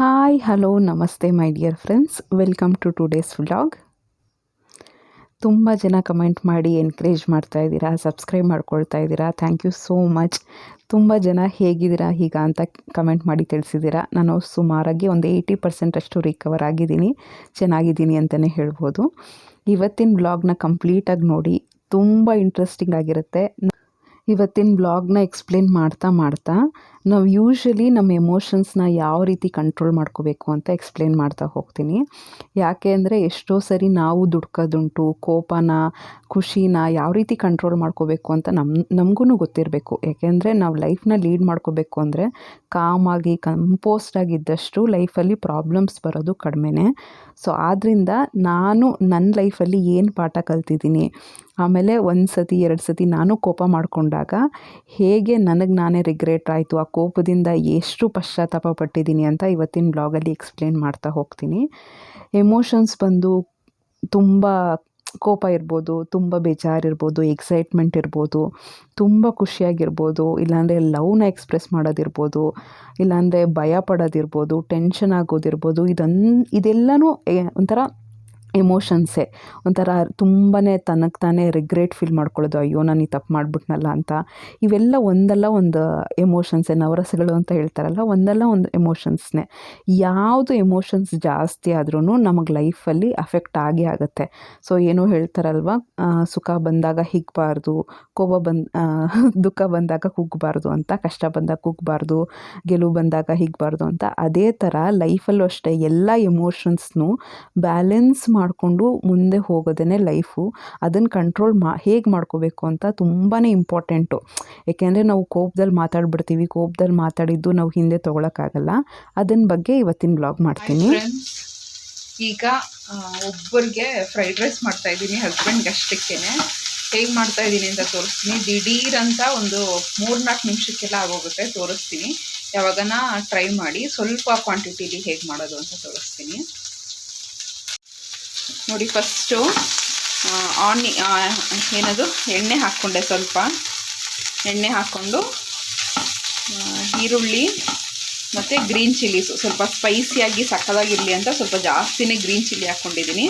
Hi hello ನಮಸ್ತೆ my dear friends welcome to today's vlog ತುಂಬ ಜನ ಕಮೆಂಟ್ ಮಾಡಿ ಎನ್ಕರೇಜ್ ಮಾಡ್ತಾ ಇದ್ದೀರಾ ಸಬ್ಸ್ಕ್ರೈಬ್ ಮಾಡ್ಕೊಳ್ತಾ ಇದ್ದೀರಾ ಥ್ಯಾಂಕ್ ಯು ಸೋ ಮಚ್ ತುಂಬ ಜನ ಹೇಗಿದ್ದೀರಾ ಈಗ ಅಂತ ಕಮೆಂಟ್ ಮಾಡಿ ತಿಳಿಸಿದ್ದೀರಾ. ನಾನು ಸುಮಾರಾಗಿ ಒಂದು ಏಯ್ಟಿ ಪರ್ಸೆಂಟಷ್ಟು ರಿಕವರ್ ಆಗಿದ್ದೀನಿ, ಚೆನ್ನಾಗಿದ್ದೀನಿ ಅಂತಲೇ ಹೇಳ್ಬೋದು. ಇವತ್ತಿನ ವ್ಲಾಗ್ನ ಕಂಪ್ಲೀಟಾಗಿ ನೋಡಿ, ತುಂಬ ಇಂಟ್ರೆಸ್ಟಿಂಗ್ ಆಗಿರುತ್ತೆ. ಇವತ್ತಿನ ಬ್ಲಾಗ್ನ ಎಕ್ಸ್ಪ್ಲೇನ್ ಮಾಡ್ತಾ ಮಾಡ್ತಾ ನಾವು ಯೂಶ್ವಲಿ ನಮ್ಮ ಎಮೋಷನ್ಸ್ನ ಯಾವ ರೀತಿ ಕಂಟ್ರೋಲ್ ಮಾಡ್ಕೋಬೇಕು ಅಂತ ಎಕ್ಸ್ಪ್ಲೇನ್ ಮಾಡ್ತಾ ಹೋಗ್ತೀನಿ. ಯಾಕೆ ಅಂದರೆ ಎಷ್ಟೋ ಸರಿ ನಾವು ದುಡ್ಕೋದುಂಟು ಕೋಪನ, ಖುಷಿನ ಯಾವ ರೀತಿ ಕಂಟ್ರೋಲ್ ಮಾಡ್ಕೋಬೇಕು ಅಂತ ನಮ್ಮ ನಮಗೂ ಗೊತ್ತಿರಬೇಕು. ಯಾಕೆಂದರೆ ನಾವು ಲೈಫ್ನ ಲೀಡ್ ಮಾಡ್ಕೋಬೇಕು ಅಂದರೆ ಕಾಮಾಗಿ ಕಂಪೋಸ್ಟ್ ಆಗಿದ್ದಷ್ಟು ಲೈಫಲ್ಲಿ ಪ್ರಾಬ್ಲಮ್ಸ್ ಬರೋದು ಕಡಿಮೆನೇ. ಸೊ ಆದ್ದರಿಂದ ನಾನು ನನ್ನ ಲೈಫಲ್ಲಿ ಏನು ಪಾಠ ಕಲ್ತಿದ್ದೀನಿ ಆಮೇಲೆ ಒಂದು ಸತಿ, ಎರಡು ಸತಿ ನಾನು ಕೋಪ ಮಾಡಿಕೊಂಡಾಗ ಹೇಗೆ ನನಗೆ ನಾನೇ ರಿಗ್ರೆಟ್ ಆಯಿತು, ಆ ಕೋಪದಿಂದ ಎಷ್ಟು ಪಶ್ಚಾತ್ತಾಪ ಪಟ್ಟಿದ್ದೀನಿ ಅಂತ ಇವತ್ತಿನ ಬ್ಲಾಗಲ್ಲಿ ಎಕ್ಸ್ಪ್ಲೇನ್ ಮಾಡ್ತಾ ಹೋಗ್ತೀನಿ. ಎಮೋಷನ್ಸ್ ಬಂದು ತುಂಬ ಕೋಪ ಇರ್ಬೋದು, ತುಂಬ ಬೇಜಾರಿರ್ಬೋದು ಎಕ್ಸೈಟ್ಮೆಂಟ್ ಇರ್ಬೋದು, ತುಂಬ ಖುಷಿಯಾಗಿರ್ಬೋದು, ಇಲ್ಲಾಂದರೆ ಲವ್ನ ಎಕ್ಸ್ಪ್ರೆಸ್ ಮಾಡೋದಿರ್ಬೋದು, ಇಲ್ಲಾಂದರೆ ಭಯ ಪಡೋದಿರ್ಬೋದು ಟೆನ್ಷನ್ ಆಗೋದಿರ್ಬೋದು, ಇದನ್, ಇದೆಲ್ಲನೂ ಒಂಥರ ಎಮೋಷನ್ಸೇ ಒಂಥರ ತುಂಬಾ ತನಗೆ ತಾನೇ ರಿಗ್ರೆಟ್ ಫೀಲ್ ಮಾಡ್ಕೊಳ್ಳೋದು, ಅಯ್ಯೋ, ನಾನು ಈ ತಪ್ಪು ಮಾಡಿಬಿಟ್ನಲ್ಲ ಅಂತ. ಇವೆಲ್ಲ ಒಂದಲ್ಲ ಒಂದು ಎಮೋಷನ್ಸೇ ನವರಸಗಳು ಅಂತ ಹೇಳ್ತಾರಲ್ಲ, ಒಂದಲ್ಲ ಒಂದು ಎಮೋಷನ್ಸ್ನೇ ಯಾವುದು ಎಮೋಷನ್ಸ್ ಜಾಸ್ತಿ ಆದ್ರೂ ನಮಗೆ ಲೈಫಲ್ಲಿ ಅಫೆಕ್ಟ್ ಆಗೇ ಆಗುತ್ತೆ. ಸೊ ಏನೋ ಹೇಳ್ತಾರಲ್ವ ಸುಖ ಬಂದಾಗ ಹಿಗ್ಬಾರ್ದು, ಕೋಪ ಬಂದ ದುಃಖ ಬಂದಾಗ ಕುಗ್ಗಬಾರ್ದು ಅಂತ, ಕಷ್ಟ ಬಂದಾಗ ಕುಗ್ಗಬಾರ್ದು ಗೆಲುವು ಬಂದಾಗ ಹಿಗ್ಬಾರ್ದು ಅಂತ, ಅದೇ ಥರ ಲೈಫಲ್ಲೂ ಅಷ್ಟೇ ಎಲ್ಲ ಎಮೋಷನ್ಸ್ನೂ ಬ್ಯಾಲೆನ್ಸ್ ಮಾಡಿಕೊಂಡು ಮುಂದೆ ಹೋಗೋದೇ ಲೈಫು ಅದನ್ನು ಕಂಟ್ರೋಲ್ ಮಾ, ಹೇಗೆ ಮಾಡ್ಕೋಬೇಕು ಅಂತ ತುಂಬಾ ಇಂಪಾರ್ಟೆಂಟು ಏಕೆಂದರೆ ನಾವು ಕೋಪದಲ್ಲಿ ಮಾತಾಡ್ಬಿಡ್ತೀವಿ, ಕೋಪದಲ್ಲಿ ಮಾತಾಡಿದ್ದು ನಾವು ಹಿಂದೆ ತೊಗೊಳಕ್ಕಾಗಲ್ಲ. ಅದನ್ನ ಬಗ್ಗೆ ಇವತ್ತಿನ ಬ್ಲಾಗ್ ಮಾಡ್ತೀನಿ. ಈಗ ಒಬ್ಬರಿಗೆ ಫ್ರೈಡ್ ರೈಸ್ ಮಾಡ್ತಾ ಇದ್ದೀನಿ ಹಸ್ಬೆಂಡ್ಗೆ ಅಷ್ಟಕ್ಕೇನೆ ಹೇಗೆ ಮಾಡ್ತಾ ಇದ್ದೀನಿ ಅಂತ ತೋರಿಸ್ತೀನಿ. ದಿಢೀರ್ ಅಂತ ಒಂದು ಮೂರ್ನಾಲ್ಕು ನಿಮಿಷಕ್ಕೆಲ್ಲ ಆಗೋಗುತ್ತೆ, ತೋರಿಸ್ತೀನಿ. ಯಾವಾಗನ ಟ್ರೈ ಮಾಡಿ ಸ್ವಲ್ಪ ಕ್ವಾಂಟಿಟಿಲಿ ಹೇಗೆ ಮಾಡೋದು ಅಂತ ತೋರಿಸ್ತೀನಿ. ನೋಡಿ ಫಸ್ಟು ಆನಿ ಏನದು? ಎಣ್ಣೆ ಹಾಕ್ಕೊಂಡೆ ಸ್ವಲ್ಪ. ಎಣ್ಣೆ ಹಾಕ್ಕೊಂಡು ಈರುಳ್ಳಿ ಮತ್ತು ಗ್ರೀನ್ ಚಿಲ್ಲೀಸು ಸ್ವಲ್ಪ ಸ್ಪೈಸಿಯಾಗಿ ಸಕ್ಕದಾಗಿರಲಿ ಅಂತ ಸ್ವಲ್ಪ ಜಾಸ್ತಿನೇ ಗ್ರೀನ್ ಚಿಲ್ಲಿ ಹಾಕ್ಕೊಂಡಿದ್ದೀನಿ.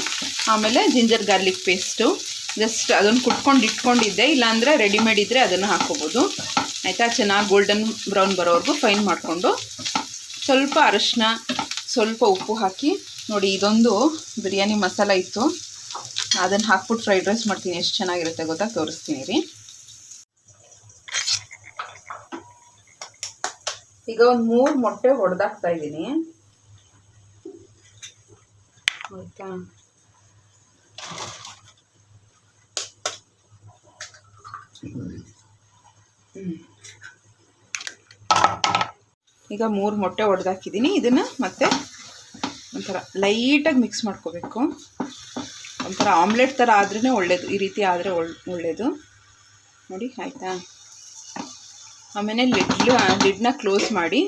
ಆಮೇಲೆ ಜಿಂಜರ್ ಗಾರ್ಲಿಕ್ ಪೇಸ್ಟು ಜಸ್ಟ್ ಅದನ್ನು ಕುಟ್ಕೊಂಡು ಇಟ್ಕೊಂಡಿದ್ದೆ. ಇಲ್ಲಾಂದರೆ ರೆಡಿಮೇಡ್ ಇದ್ದರೆ ಅದನ್ನು ಹಾಕ್ಕೋಬೋದು. ಆಯಿತಾ? ಚೆನ್ನಾಗಿ ಗೋಲ್ಡನ್ ಬ್ರೌನ್ ಬರೋವರೆಗೂ ಫೈನ್ ಮಾಡಿಕೊಂಡು ಸ್ವಲ್ಪ ಅರಶಿನ, ಸ್ವಲ್ಪ ಉಪ್ಪು ಹಾಕಿ ನೋಡಿ, ಇದೊಂದು ಬಿರಿಯಾನಿ ಮಸಾಲ ಇತ್ತು. ಅದನ್ನು ಹಾಕ್ಬಿಟ್ಟು ಫ್ರೈಡ್ ರೈಸ್ ಮಾಡ್ತೀನಿ. ಎಷ್ಟು ಚೆನ್ನಾಗಿರುತ್ತೆ ಗೊತ್ತಾ? ತೋರಿಸ್ತೀನಿ ರೀ. ಈಗ ಒಂದು ಮೂರು ಮೊಟ್ಟೆ ಹೊಡೆದಾಕ್ತಾ ಇದ್ದೀನಿ. ಈಗ ಮೂರು ಮೊಟ್ಟೆ ಹೊಡೆದಾಕಿದ್ದೀನಿ. ಇದನ್ನು ಮತ್ತೆ ಒಂಥರ ಲೈಟಾಗಿ ಮಿಕ್ಸ್ ಮಾಡ್ಕೋಬೇಕು. ಒಂಥರ ಆಮ್ಲೆಟ್ ಥರ ಆದ್ರೇ ಒಳ್ಳೆಯದು ಈ ರೀತಿ ಆದರೆ ಒಳ್ಳೆಯದು ನೋಡಿ, ಆಯಿತಾ? ಆಮೇಲೆ ಲಿಡ್ಲು ಲಿಡ್ನ ಕ್ಲೋಸ್ ಮಾಡಿ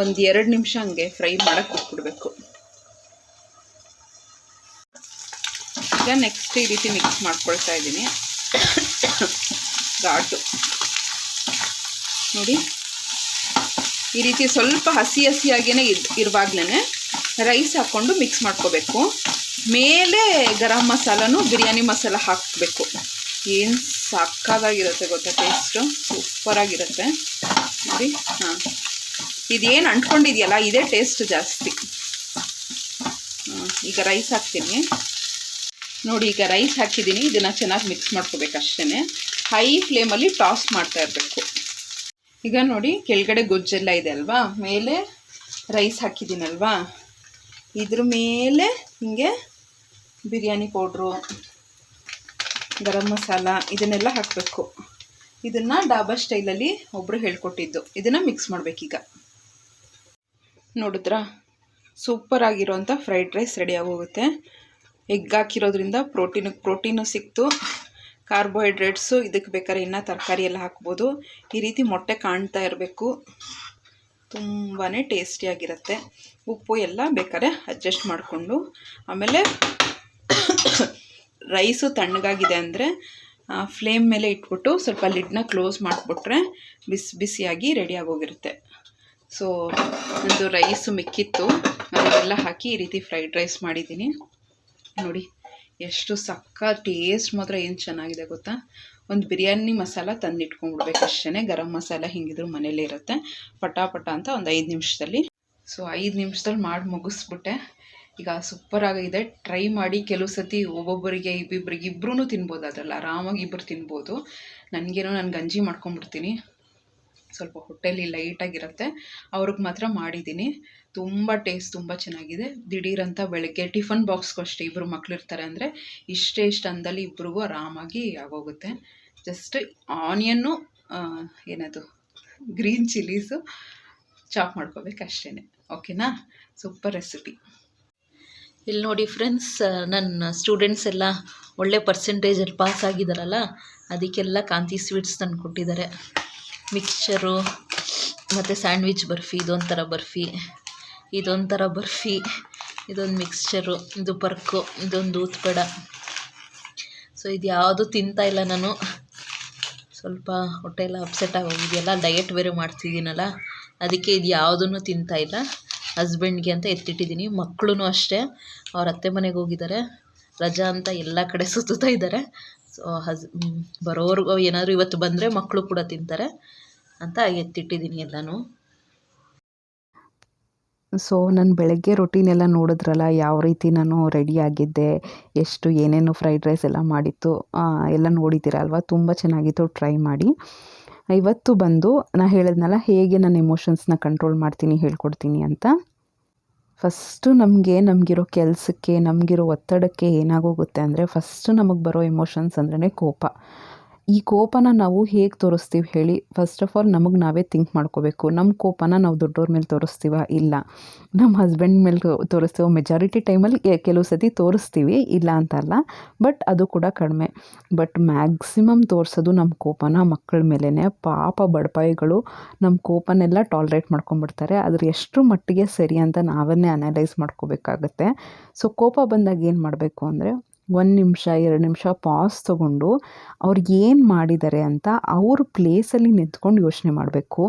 ಒಂದು ಎರಡು ನಿಮಿಷ ಹಂಗೆ ಫ್ರೈ ಮಾಡೋಕ್ಕೆ ಬಿಟ್ಬಿಡ್ಬೇಕು ಈಗ ನೆಕ್ಸ್ಟ್ ಈ ರೀತಿ ಮಿಕ್ಸ್ ಮಾಡ್ಕೊಳ್ತಾ ಇದ್ದೀನಿ. ಘಾಟು. ನೋಡಿ. ಈ ರೀತಿ ಸ್ವಲ್ಪ ಹಸಿ ಹಸಿಯಾಗೇ ಇರುವಾಗ್ಲೇ ರೈಸ್ ಹಾಕ್ಕೊಂಡು ಮಿಕ್ಸ್ ಮಾಡ್ಕೋಬೇಕು. ಮೇಲೆ ಗರಂ ಮಸಾಲನೂ ಬಿರಿಯಾನಿ ಮಸಾಲ ಹಾಕಬೇಕು. ಏನು ಸಕ್ಕದಾಗಿರುತ್ತೆ ಗೊತ್ತಾ? ಟೇಸ್ಟು ಸೂಪರಾಗಿರುತ್ತೆ ನೋಡಿ, ಹಾಂ. ಇದೇನು ಅಂಟ್ಕೊಂಡಿದೆಯಲ್ಲ, ಇದೇ ಟೇಸ್ಟ್ ಜಾಸ್ತಿ. ಈಗ ರೈಸ್ ಹಾಕ್ತೀನಿ. ನೋಡಿ, ಈಗ ರೈಸ್ ಹಾಕಿದ್ದೀನಿ. ಇದನ್ನು ಚೆನ್ನಾಗಿ ಮಿಕ್ಸ್ ಮಾಡ್ಕೋಬೇಕು ಅಷ್ಟೇ ಹೈ ಫ್ಲೇಮಲ್ಲಿ ಟಾಸ್ ಮಾಡ್ತಾ ಇರಬೇಕು. ಈಗ ನೋಡಿ, ಕೆಳಗಡೆ ಗೊಜ್ಜೆಲ್ಲ ಇದೆ ಅಲ್ವಾ? ಮೇಲೆ ರೈಸ್ ಹಾಕಿದ್ದೀನಲ್ವಾ? ಇದ್ರ ಮೇಲೆ ಹಿಂಗೆ ಬಿರಿಯಾನಿ ಪೌಡ್ರು, ಗರಂ ಮಸಾಲ ಇದನ್ನೆಲ್ಲ ಹಾಕಬೇಕು. ಇದನ್ನು ಡಾಬಾ ಸ್ಟೈಲಲ್ಲಿ ಒಬ್ಬರು ಹೇಳ್ಕೊಟ್ಟಿದ್ದು. ಇದನ್ನು ಮಿಕ್ಸ್ ಮಾಡಬೇಕೀಗ. ನೋಡಿದ್ರಾ? ಸೂಪರ್ ಆಗಿರೋಂಥ ಫ್ರೈಡ್ ರೈಸ್ ರೆಡಿ ಆಗೋಗುತ್ತೆ. ಎಗ್ ಹಾಕಿರೋದ್ರಿಂದ ಪ್ರೋಟೀನು ಪ್ರೋಟೀನು ಸಿಕ್ತು. ಕಾರ್ಬೋಹೈಡ್ರೇಟ್ಸು ಇದಕ್ಕೆ ಬೇಕಾದ್ರೆ ಇನ್ನೂ ತರಕಾರಿ ಎಲ್ಲ ಹಾಕ್ಬೋದು. ಈ ರೀತಿ ಮೊಟ್ಟೆ ಕಾಣ್ತಾ ಇರಬೇಕು. ತುಂಬಾ ಟೇಸ್ಟಿಯಾಗಿರುತ್ತೆ ಉಪ್ಪು ಎಲ್ಲ ಬೇಕಾದ್ರೆ ಅಡ್ಜಸ್ಟ್ ಮಾಡಿಕೊಂಡು, ಆಮೇಲೆ ರೈಸು ತಣ್ಣಗಾಗಿದೆ ಅಂದರೆ ಫ್ಲೇಮ್ ಮೇಲೆ ಇಟ್ಬಿಟ್ಟು ಸ್ವಲ್ಪ ಲಿಡ್ನ ಕ್ಲೋಸ್ ಮಾಡಿಬಿಟ್ರೆ ಬಿಸಿ ಬಿಸಿಯಾಗಿ ರೆಡಿಯಾಗೋಗಿರುತ್ತೆ ಸೊ ನಂದು ರೈಸು ಮಿಕ್ಕಿತ್ತು. ಅದನ್ನೆಲ್ಲ ಹಾಕಿ ಈ ರೀತಿ ಫ್ರೈಡ್ ರೈಸ್ ಮಾಡಿದ್ದೀನಿ. ನೋಡಿ, ಎಷ್ಟು ಸಕ್ಕ ಟೇಸ್ಟ್ ಮಾತ್ರ ಏನು ಚೆನ್ನಾಗಿದೆ ಗೊತ್ತಾ? ಒಂದು ಬಿರಿಯಾನಿ ಮಸಾಲ ತಂದಿಟ್ಕೊಂಡ್ಬಿಡ್ಬೇಕು ಅಷ್ಟೇ ಗರಂ ಮಸಾಲ ಹಿಂಗಿದ್ರು ಮನೇಲೇ ಇರುತ್ತೆ ಪಟ ಪಟ ಅಂತ ಒಂದು ಐದು ನಿಮಿಷದಲ್ಲಿ ಸೊ ಐದು ನಿಮಿಷದಲ್ಲಿ ಮಾಡಿ ಮುಗಿಸ್ಬಿಟ್ಟೆ. ಈಗ ಸೂಪರ್ ಆಗಿದೆ. ಟ್ರೈ ಮಾಡಿ ಕೆಲವು ಸತಿ ಒಬ್ಬೊಬ್ಬರಿಗೆ, ಇಬ್ಬಿಬ್ರಿಗೆ ಇಬ್ಬರೂ ತಿನ್ಬೋದು ಅದರಲ್ಲಿ. ಆರಾಮಾಗಿ ಇಬ್ಬರು ತಿನ್ಬೋದು. ನನಗೇನೋ ನಾನು ಗಂಜಿ ಮಾಡ್ಕೊಂಡ್ಬಿಡ್ತೀನಿ ಸ್ವಲ್ಪ ಹೊಟ್ಟೆಲಿ ಲೈಟಾಗಿರುತ್ತೆ ಅವ್ರಿಗೆ ಮಾತ್ರ ಮಾಡಿದ್ದೀನಿ. ತುಂಬ ಟೇಸ್ಟ್ ತುಂಬ ಚೆನ್ನಾಗಿದೆ. ದಿಢೀರಂತ ಬೆಳಗ್ಗೆ ಟಿಫನ್ ಬಾಕ್ಸ್ಗೂ ಅಷ್ಟೇ ಇಬ್ಬರು ಮಕ್ಳು ಇರ್ತಾರೆ ಅಂದರೆ ಇಷ್ಟೇ ಇಷ್ಟು ಅಂದಲ್ಲಿ ಇಬ್ರಿಗೂ ಆರಾಮಾಗಿ ಆಗೋಗುತ್ತೆ. ಜಸ್ಟ್ ಆನಿಯನ್ನು ಏನದು ಗ್ರೀನ್ ಚಿಲ್ಲೀಸು ಚಾಪ್ ಮಾಡ್ಕೋಬೇಕು ಅಷ್ಟೇ ಓಕೆನಾ? Super recipe. ಇಲ್ಲಿ ನೋಡಿ ಫ್ರೆಂಡ್ಸ್ ನನ್ನ ಸ್ಟೂಡೆಂಟ್ಸ್ ಎಲ್ಲ ಒಳ್ಳೆ ಪರ್ಸೆಂಟೇಜಲ್ಲಿ ಪಾಸ್ ಆಗಿದ್ದಾರಲ್ಲ ಅದಕ್ಕೆಲ್ಲ ಕಾಂತಿ ಸ್ವೀಟ್ಸ್ ತಂದು ಕೊಟ್ಟಿದ್ದಾರೆ. ಮಿಕ್ಸ್ಚರು, ಮತ್ತು ಸ್ಯಾಂಡ್ವಿಚ್ ಬರ್ಫಿ, ಇದೊಂಥರ ಬರ್ಫಿ ಇದೊಂಥರ ಬರ್ಫಿ, ಇದೊಂದು ಮಿಕ್ಸ್ಚರು, ಇದು ಪರ್ಕು, ಇದೊಂದು ದೂತ್ ಪೇಡ ಸೊ, ಇದು ಯಾವುದು ತಿಂತಾ ಇಲ್ಲ ನಾನು. ಸ್ವಲ್ಪ ಹೊಟ್ಟೆ ಎಲ್ಲ ಅಪ್ಸೆಟ್ ಆಗೋಗಿದೆಯಲ್ಲ ಡಯಟ್ ಬೇರೆ ಮಾಡ್ತಿದ್ದೀನಲ್ಲ ಅದಕ್ಕೆ ಇದು ಯಾವುದನ್ನು ತಿಂತಾ ಇಲ್ಲ. ಹಸ್ಬೆಂಡ್ಗೆ ಅಂತ ಎತ್ತಿಟ್ಟಿದ್ದೀನಿ. ಮಕ್ಕಳು ಅಷ್ಟೇ. ಅವ್ರ ಅತ್ತೆ ಮನೆಗೆ ಹೋಗಿದ್ದಾರೆ. ರಜಾ ಅಂತ ಎಲ್ಲ ಕಡೆ ಸುತ್ತುತ್ತಾ ಇದ್ದಾರೆ. ಸೊ ಹಸ್ ಬರೋರ್ಗು ಏನಾದರೂ ಇವತ್ತು ಬಂದರೆ ಮಕ್ಕಳು ಕೂಡ ತಿಂತಾರೆ ಅಂತ ಎತ್ತಿಟ್ಟಿದ್ದೀನಿ ಎಲ್ಲನೂ. ಸೊ ನಾನು ಬೆಳಗ್ಗೆ ರೊಟೀನ್ ಎಲ್ಲ ನೋಡಿದ್ರಲ್ಲ, ಯಾವ ರೀತಿ ನಾನು ರೆಡಿ ಆಗಿದ್ದೆ, ಎಷ್ಟು ಏನೇನು ಫ್ರೈಡ್ ರೈಸ್ ಎಲ್ಲ ಮಾಡಿತ್ತು ಎಲ್ಲ ನೋಡಿದ್ದೀರಲ್ವ? ತುಂಬ ಚೆನ್ನಾಗಿತ್ತು ಟ್ರೈ ಮಾಡಿ. ಇವತ್ತು ಬಂದು ನಾ ಹೇಳಿದ್ನಲ್ಲ ಹೇಗೆ ನನ್ನ ಎಮೋಷನ್ಸ್ನ ಕಂಟ್ರೋಲ್ ಮಾಡ್ತೀನಿ ಹೇಳ್ಕೊಡ್ತೀನಿ ಅಂತ. ಫಸ್ಟು ನಮಗೆ ನಮಗಿರೋ ಕೆಲಸಕ್ಕೆ ನಮಗಿರೋ ಒತ್ತಡಕ್ಕೆ ಏನಾಗೋಗುತ್ತೆ ಅಂದರೆ ಫಸ್ಟು ನಮಗೆ ಬರೋ ಎಮೋಷನ್ಸ್ ಅಂದ್ರೇ ಕೋಪ. ಈ ಕೋಪನ ನಾವು ಹೇಗೆ ತೋರಿಸ್ತೀವಿ ಹೇಳಿ ಫಸ್ಟ್ ಆಫ್ ಆಲ್ ನಮಗೆ ನಾವೇ ಥಿಂಕ್ ಮಾಡ್ಕೋಬೇಕು. ನಮ್ಮ ಕೋಪನ ನಾವು ದೊಡ್ಡವ್ರ ಮೇಲೆ ತೋರಿಸ್ತೀವ? ಇಲ್ಲ. ನಮ್ಮ ಹಸ್ಬೆಂಡ್ ಮೇಲೆ ತೋರಿಸ್ತೀವ? ಮೆಜಾರಿಟಿ ಟೈಮಲ್ಲಿ ಕೆಲವು ಸತಿ ತೋರಿಸ್ತೀವಿ, ಇಲ್ಲ ಅಂತಲ್ಲ ಬಟ್ ಅದು ಕೂಡ ಕಡಿಮೆ. ಬಟ್ ಮ್ಯಾಕ್ಸಿಮಮ್ ತೋರಿಸೋದು ನಮ್ಮ ಕೋಪನ ಮಕ್ಕಳ ಮೇಲೇ ಪಾಪ ಬಡಪಾಯಿಗಳು ನಮ್ಮ ಕೋಪನೆಲ್ಲ ಟಾಲ್ರೇಟ್ ಮಾಡ್ಕೊಂಡ್ಬಿಡ್ತಾರೆ. ಅದ್ರ ಎಷ್ಟು ಮಟ್ಟಿಗೆ ಸರಿ ಅಂತ ನಾವನ್ನೇ ಅನಲೈಸ್ ಮಾಡ್ಕೋಬೇಕಾಗತ್ತೆ. ಸೊ ಕೋಪ ಬಂದಾಗ ಏನು ಮಾಡಬೇಕು ಅಂದರೆ ಒಂದು ನಿಮಿಷ, ಎರಡು ನಿಮಿಷ ಪಾಸ್ ತೊಗೊಂಡು ಅವ್ರು ಏನು ಮಾಡಿದ್ದಾರೆ ಅಂತ ಅವ್ರ ಪ್ಲೇಸಲ್ಲಿ ನಿಂತ್ಕೊಂಡು ಯೋಚನೆ ಮಾಡಬೇಕು.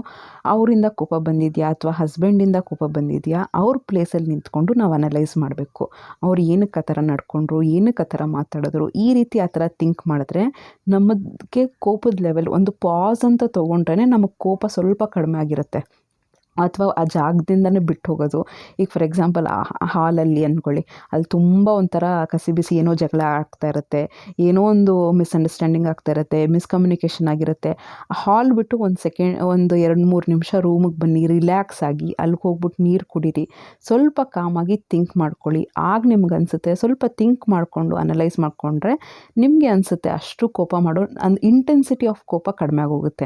ಅವರಿಂದ ಕೋಪ ಬಂದಿದೆಯಾ ಅಥವಾ ಹಸ್ಬೆಂಡಿಂದ ಕೋಪ ಬಂದಿದೆಯಾ? ಅವ್ರ ಪ್ಲೇಸಲ್ಲಿ ನಿಂತ್ಕೊಂಡು ನಾವು ಅನಲೈಸ್ ಮಾಡಬೇಕು. ಅವ್ರು ಏನಕ್ಕೆ ಆ ಥರ ನಡ್ಕೊಂಡ್ರು ಏನಕ್ಕೆ ಆ ಥರ ಮಾತಾಡಿದ್ರು? ಈ ರೀತಿ ಆ ಥರ ಥಿಂಕ್ ಮಾಡಿದ್ರೆ ನಮಗೆ ಕೋಪದ ಲೆವೆಲ್ ಒಂದು ಪಾಸ್ ಅಂತ ತೊಗೊಂಡ್ರೆ ನಮಗೆ ಕೋಪ ಸ್ವಲ್ಪ ಕಡಿಮೆ ಆಗಿರುತ್ತೆ. ಅಥವಾ ಆ ಜಾಗದಿಂದನೇ ಬಿಟ್ಟು ಹೋಗೋದು. ಈಗ ಫಾರ್ ಎಕ್ಸಾಂಪಲ್ ಹಾಲಲ್ಲಿ ಅಂದ್ಕೊಳ್ಳಿ ಅಲ್ಲಿ ತುಂಬ ಒಂಥರ ಕಸಿ ಬಿಸಿ ಏನೋ ಜಗಳ ಆಗ್ತಾ ಇರುತ್ತೆ. ಏನೋ ಒಂದು ಮಿಸ್ಅಂಡರ್ಸ್ಟ್ಯಾಂಡಿಂಗ್ ಆಗ್ತಾ ಇರುತ್ತೆ ಮಿಸ್ಕಮ್ಯುನಿಕೇಷನ್ ಆಗಿರುತ್ತೆ. ಹಾಲ್ ಬಿಟ್ಟು ಒಂದು ಸೆಕೆಂಡ್ ಒಂದು ಎರಡು ಮೂರು ನಿಮಿಷ ರೂಮಿಗೆ ಬನ್ನಿ ರಿಲ್ಯಾಕ್ಸ್ ಆಗಿ ಅಲ್ಲಿಗೆ ಹೋಗ್ಬಿಟ್ಟು ನೀರು ಕುಡೀರಿ. ಸ್ವಲ್ಪ ಕಾಮಾಗಿ ಥಿಂಕ್ ಮಾಡ್ಕೊಳ್ಳಿ. ಆಗ ನಿಮ್ಗೆ ಅನಿಸುತ್ತೆ, ಸ್ವಲ್ಪ ಥಿಂಕ್ ಮಾಡಿಕೊಂಡು ಅನಲೈಸ್ ಮಾಡಿಕೊಂಡ್ರೆ ನಿಮಗೆ ಅನಿಸುತ್ತೆ ಅಷ್ಟು ಕೋಪ ಮಾಡೋ ಅಂದ್ ಇಂಟೆನ್ಸಿಟಿ ಆಫ್ ಕೋಪ ಕಡಿಮೆ ಆಗೋಗುತ್ತೆ.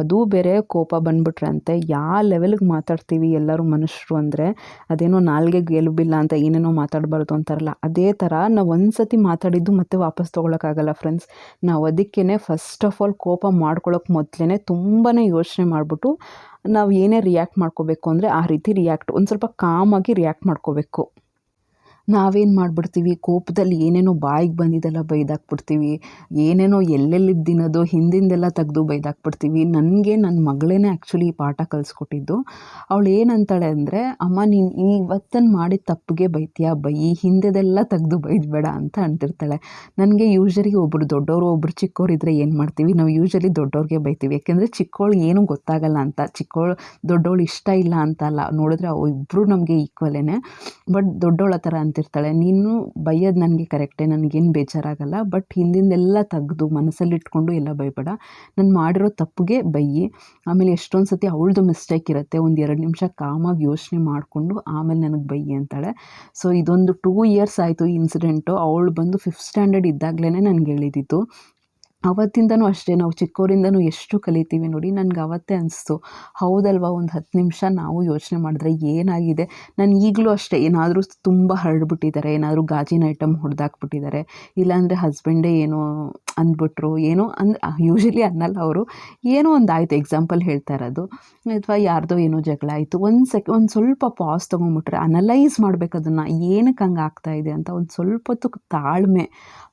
ಅದು ಬೇರೆ ಕೋಪ ಬಂದ್ಬಿಟ್ರೆ ಅಂತೆ ಯಾವ ಲೆವೆಲ್ಗೆ ಮಾತಾಡ್ತೀವಿ ಎಲ್ಲರೂ ಮನುಷ್ಯರು ಅಂದರೆ, ಅದೇನೋ ನಾಲ್ಗೆ ಗೆಲುಬಿಲ್ಲ ಅಂತ ಏನೇನೋ ಮಾತಾಡಬಾರ್ದು ಅಂತಾರಲ್ಲ, ಅದೇ ಥರ ನಾವು ಒಂದು ಸತಿ ಮಾತಾಡಿದ್ದು ಮತ್ತೆ ವಾಪಸ್ ತೊಗೊಳಕ್ಕಾಗಲ್ಲ ಫ್ರೆಂಡ್ಸ್ ನಾವು ಅದಕ್ಕೇ ಫಸ್ಟ್ ಆಫ್ ಆಲ್ ಕೋಪ ಮಾಡ್ಕೊಳ್ಳೋಕೆ ಮೊದಲೇ ತುಂಬಾ ಯೋಚನೆ ಮಾಡಿಬಿಟ್ಟು ನಾವು ಏನೇ ರಿಯಾಕ್ಟ್ ಮಾಡ್ಕೋಬೇಕು ಅಂದರೆ ಆ ರೀತಿ ರಿಯಾಕ್ಟ್ ಒಂದು ಸ್ವಲ್ಪ ಕಾಮಾಗಿ ರಿಯಾಕ್ಟ್ ಮಾಡ್ಕೋಬೇಕು. ನಾವೇನು ಮಾಡಿಬಿಡ್ತೀವಿ? ಕೋಪದಲ್ಲಿ ಏನೇನೋ ಬಾಯಿಗೆ ಬಂದಿದ್ದೆಲ್ಲ ಬೈದಾಕ್ಬಿಡ್ತೀವಿ. ಏನೇನೋ ಎಲ್ಲೆಲ್ಲಿದ್ದಿನದು ಹಿಂದಿಂದೆಲ್ಲ ತೆಗೆದು ಬೈದಾಕ್ಬಿಡ್ತೀವಿ. ನನಗೆ ನನ್ನ ಮಗಳೇ ಆ್ಯಕ್ಚುಲಿ ಈ ಪಾಠ ಕಲಿಸ್ಕೊಟ್ಟಿದ್ದು. ಅವಳು ಏನಂತಾಳೆ ಅಂದರೆ, ಅಮ್ಮ, ನೀನು ಇವತ್ತನ್ನು ಮಾಡಿದ ತಪ್ಪಿಗೆ ಬೈತೀಯಾ? ಬೈ ಹಿಂದೆದೆಲ್ಲ ತೆಗೆದು ಬೈದ್ಬೇಡ ಅಂತ ಅಂತಿರ್ತಾಳೆ. ನನಗೆ ಯೂಶ್ವಲಿ ಒಬ್ಬರು ದೊಡ್ಡವರು ಒಬ್ಬರು ಚಿಕ್ಕವ್ರು ಇದ್ದರೆ ಏನು ಮಾಡ್ತೀವಿ? ನಾವು ಯೂಶ್ವಲಿ ದೊಡ್ಡವ್ರಿಗೆ ಬೈತೀವಿ. ಯಾಕೆಂದರೆ ಚಿಕ್ಕವಳು ಏನೂ ಗೊತ್ತಾಗಲ್ಲ ಅಂತ. ಚಿಕ್ಕವಳು ದೊಡ್ಡವಳು ಇಷ್ಟ ಇಲ್ಲ ಅಂತ ಅಲ್ಲ. ನೋಡಿದ್ರೆ ಇಬ್ಬರು ನಮಗೆ ಈಕ್ವಲೇ ಬಟ್ ದೊಡ್ಡವಳ ಥರ ಅಂತಿರ್ತಾಳೆ ನೀನು ಬೈಯೋದು ನನಗೆ ಕರೆಕ್ಟೇ, ನನಗೇನು ಬೇಜಾರಾಗಲ್ಲ, ಬಟ್ ಹಿಂದಿಂದೆಲ್ಲ ತೆಗ್ದು ಮನಸ್ಸಲ್ಲಿಟ್ಕೊಂಡು ಎಲ್ಲ ಬೈಬೇಡ. ನಾನು ಮಾಡಿರೋ ತಪ್ಪಿಗೆ ಬೈಯಿ. ಆಮೇಲೆ ಎಷ್ಟೊಂದು ಸತಿ ಅವಳದು ಮಿಸ್ಟೇಕ್ ಇರುತ್ತೆ, ಒಂದು ಎರಡು ನಿಮಿಷ ಕಾಮಾಗಿ ಯೋಚನೆ ಮಾಡಿಕೊಂಡು ಆಮೇಲೆ ನನಗೆ ಬೈಯಿ ಅಂತಾಳೆ. ಸೊ ಇದೊಂದು ಟೂ ಇಯರ್ಸ್ ಆಯಿತು ಈ ಇನ್ಸಿಡೆಂಟು ಅವಳು ಬಂದು ಫಿಫ್ತ್ ಸ್ಟ್ಯಾಂಡರ್ಡ್ ಇದ್ದಾಗಲೇ ನನಗೆ ಹೇಳಿದ್ದಿತ್ತು ಅವತ್ತಿಂದನೂ ಅಷ್ಟೇ, ನಾವು ಚಿಕ್ಕವರಿಂದನೂ ಎಷ್ಟು ಕಲಿತೀವಿ ನೋಡಿ, ನನಗೆ ಅವತ್ತೇ ಅನಿಸ್ತು. ಹೌದಲ್ವಾ, ಒಂದು ಹತ್ತು ನಿಮಿಷ ನಾವು ಯೋಚನೆ ಮಾಡಿದ್ರೆ ಏನಾಗಿದೆ? ನಾನು ಈಗಲೂ ಅಷ್ಟೇ, ಏನಾದರೂ ತುಂಬ ಹರಡ್ಬಿಟ್ಟಿದ್ದಾರೆ, ಏನಾದರೂ ಗಾಜಿನ ಐಟಮ್ ಹೊಡೆದಾಕ್ಬಿಟ್ಟಿದ್ದಾರೆ, ಇಲ್ಲಾಂದರೆ ಹಸ್ಬೆಂಡೇ ಏನೋ ಅಂದ್ಬಿಟ್ರು, ಏನೋ ಅಂದ್ ಯೂಶ್ವಲಿ ಅನ್ನಲ್ಲ ಅವರು, ಏನೋ ಒಂದು ಆಯಿತು ಎಕ್ಸಾಂಪಲ್ ಹೇಳ್ತಾ ಇರೋದು. ಅಥವಾ ಯಾರ್ದೋ ಏನೋ ಜಗಳ ಆಯಿತು, ಒಂದು ಸೆಕ್, ಒಂದು ಸ್ವಲ್ಪ ಪಾಸ್ ತೊಗೊಂಬಿಟ್ರೆ ಅನಲೈಸ್ ಮಾಡಬೇಕು ಅದನ್ನು ಏನಕ್ಕೆ ಹಂಗೆ ಆಗ್ತಾ ಇದೆ ಅಂತ ಒಂದು ಸ್ವಲ್ಪ ಹೊತ್ತು ತಾಳ್ಮೆ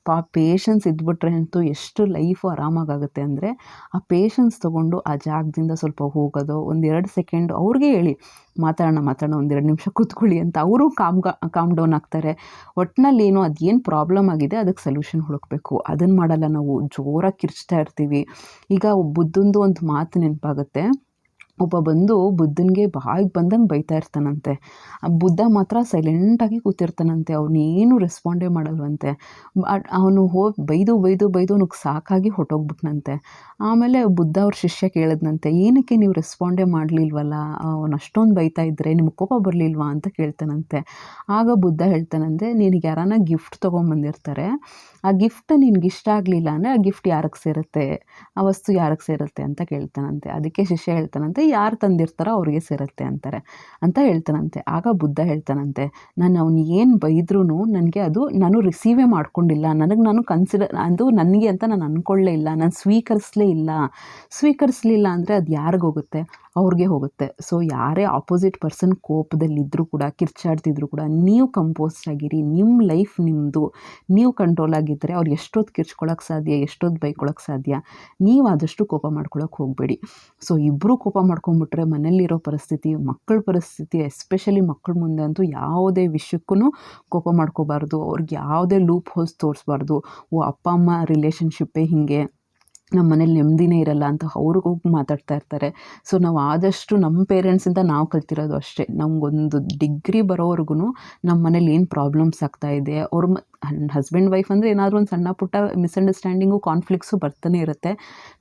ಯಪ್ಪ ಪೇಷನ್ಸ್ ಇದ್ಬಿಟ್ರೆ ಅಂತೂ ಎಷ್ಟು ಲೈಫು ಆರಾಮಾಗುತ್ತೆ ಅಂದರೆ, ಆ ಪೇಷನ್ಸ್ ತೊಗೊಂಡು ಆ ಜಾಗದಿಂದ ಸ್ವಲ್ಪ ಹೋಗೋದು ಒಂದೆರಡು ಸೆಕೆಂಡ್ ಅವ್ರಿಗೆ ಹೇಳಿ, ಮಾತಾಡೋಣ ಮಾತಾಡೋಣ ಒಂದೆರಡು ನಿಮಿಷ ಕೂತ್ಕೊಳ್ಳಿ ಅಂತ ಅವರು ಕಾಮ್ ಕಾಮ್ ಡೌನ್ ಆಗ್ತಾರೆ. ಒಟ್ಟಿನಲ್ಲಿ ಏನು, ಅದೇನು ಪ್ರಾಬ್ಲಮ್ ಆಗಿದೆ, ಅದಕ್ಕೆ ಸೊಲ್ಯೂಷನ್ ಹುಡುಕಬೇಕು. ಅದನ್ನು ಮಾಡಲ್ಲ ನಾವು, ಜೋರಾಗಿ ಕಿರ್ಚ್ತಾ ಇರ್ತೀವಿ. ಈಗ ಬುದ್ಧಂದು ಒಂದು ಮಾತು ನೆನಪಾಗುತ್ತೆ. ಒಬ್ಬ ಬಂದು ಬುದ್ಧನಿಗೆ ಬಾಯಿಗೆ ಬಂದಂಗೆ ಬೈತಾ ಇರ್ತಾನಂತೆ. ಬುದ್ಧ ಮಾತ್ರ ಸೈಲೆಂಟಾಗಿ ಕೂತಿರ್ತಾನಂತೆ. ಅವನೇನು ರೆಸ್ಪಾಂಡೇ ಮಾಡಲ್ವಂತೆ. ಅವನು ಹೋಗಿ ಬೈದು ಬೈದು ಬೈದು ಅವನಿಗೆ ಸಾಕಾಗಿ ಹೊಟ್ಟೋಗ್ಬಿಟ್ನಂತೆ ಆಮೇಲೆ ಬುದ್ಧ ಅವ್ರ ಶಿಷ್ಯ ಕೇಳಿದ್ನಂತೆ, ಏನಕ್ಕೆ ನೀವು ರೆಸ್ಪಾಂಡೇ ಮಾಡಲಿಲ್ವಲ್ಲ? ಅವನು ಅಷ್ಟೊಂದು ಬೈತಾ ಇದ್ದರೆ ನಿಮ್ಗೆ ಕೋಪ ಬರಲಿಲ್ವಾ? ಅಂತ ಕೇಳ್ತಾನಂತೆ. ಆಗ ಬುದ್ಧ ಹೇಳ್ತಾನಂತೆ, ನಿನಗೆ ಯಾರನ್ನ ಗಿಫ್ಟ್ ತೊಗೊಂಬಂದಿರ್ತಾರೆ. ಆ ಗಿಫ್ಟ್ ನಿನ್ಗೆ ಇಷ್ಟ ಆಗಲಿಲ್ಲ ಅಂದರೆ ಆ ಗಿಫ್ಟ್ ಯಾರಿಗೆ ಸೇರುತ್ತೆ? ಆ ವಸ್ತು ಯಾರಿಗೆ ಸೇರುತ್ತೆ ಅಂತ ಕೇಳ್ತಾನಂತೆ. ಅದಕ್ಕೆ ಶಿಷ್ಯ ಹೇಳ್ತಾನಂತೆ, ಯಾರು ತಂದಿರ್ತಾರೋ ಅವ್ರಿಗೆ ಸೇರುತ್ತೆ ಅಂತಾರೆ. ಅಂತ ಹೇಳ್ತಾನಂತೆ. ಆಗ ಬುದ್ಧ ಹೇಳ್ತಾನಂತೆ, ನಾನು ಅವ್ನು ಏನು ಬೈದ್ರೂ ನನಗೆ ಅದು ನಾನು ರಿಸೀವೇ ಮಾಡ್ಕೊಂಡಿಲ್ಲ. ನನಗೆ ನಾನು ಕನ್ಸಿಡರ್ ಅದು ನನಗೆ ಅಂತ ನಾನು ಅಂದ್ಕೊಳ್ಳೇ ಇಲ್ಲ. ನಾನು ಸ್ವೀಕರಿಸಲೇ ಇಲ್ಲ. ಸ್ವೀಕರಿಸಲಿಲ್ಲ ಅಂದರೆ ಅದು ಯಾರಿಗೋಗುತ್ತೆ ಅವ್ರಿಗೆ ಹೋಗುತ್ತೆ. ಸೊ ಯಾರೇ ಆಪೋಸಿಟ್ ಪರ್ಸನ್ ಕೋಪದಲ್ಲಿದ್ದರೂ ಕೂಡ, ಕಿರ್ಚಾಡ್ತಿದ್ರು ಕೂಡ, ನೀವು ಕಂಪೋಸ್ಟ್ ಆಗಿರಿ. ನಿಮ್ಮ ಲೈಫ್ ನಿಮ್ಮದು ನೀವು ಕಂಟ್ರೋಲ್ ಆಗಿದ್ದರೆ ಅವ್ರು ಎಷ್ಟೊತ್ತು ಕಿರ್ಚ್ಕೊಳಕ್ಕೆ ಸಾಧ್ಯ, ಎಷ್ಟೊತ್ತು ಬೈಕೊಳಕ್ಕೆ ಸಾಧ್ಯ, ನೀವು ಆದಷ್ಟು ಕೋಪ ಮಾಡ್ಕೊಳಕ್ಕೆ ಹೋಗಬೇಡಿ. ಸೊ ಇಬ್ಬರು ಕೋಪ ಮಾಡ್ಕೊಂಬಿಟ್ರೆ ಮನೇಲಿರೋ ಪರಿಸ್ಥಿತಿ, ಮಕ್ಕಳ ಪರಿಸ್ಥಿತಿ ಎಸ್ಪೆಷಲಿ ಮಕ್ಕಳ ಮುಂದೆ ಅಂತೂ ಯಾವುದೇ ವಿಷಯಕ್ಕೂ ಕೋಪ ಮಾಡ್ಕೋಬಾರ್ದು. ಅವ್ರಿಗೆ ಯಾವುದೇ ಲೂಪ್ ಹೋಲ್ಸ್ ತೋರಿಸ್ಬಾರ್ದು. ಓ, ಅಪ್ಪ, ಅಮ್ಮ ರಿಲೇಷನ್ಶಿಪ್ಪೇ ಹೀಗೆ. ನಮ್ಮ ಮನೇಲಿ ನೆಮ್ಮದಿನೇ ಇರಲ್ಲ ಅಂತ ಅವ್ರಿಗೂ ಹೋಗಿ ಮಾತಾಡ್ತಾ ಇರ್ತಾರೆ. ಸೊ ನಾವು ಆದಷ್ಟು ನಮ್ಮ ಪೇರೆಂಟ್ಸಿಂದ ನಾವು ಕಲ್ತಿರೋದು ಅಷ್ಟೇ. ನಮಗೊಂದು ಡಿಗ್ರಿ ಬರೋವರೆಗೂ ನಮ್ಮ ಮನೇಲಿ ಏನು ಪ್ರಾಬ್ಲಮ್ಸ್ ಆಗ್ತಾ ಇದೆ, ಅವ್ರ ಹಸ್ಬೆಂಡ್ ವೈಫ್ ಅಂದರೆ ಏನಾದರೂ ಒಂದು ಸಣ್ಣ ಪುಟ್ಟ ಮಿಸ್ಅಂಡರ್ಸ್ಟ್ಯಾಂಡಿಂಗು ಕಾನ್ಫ್ಲಿಕ್ಸು ಬರ್ತಾನೆ ಇರುತ್ತೆ.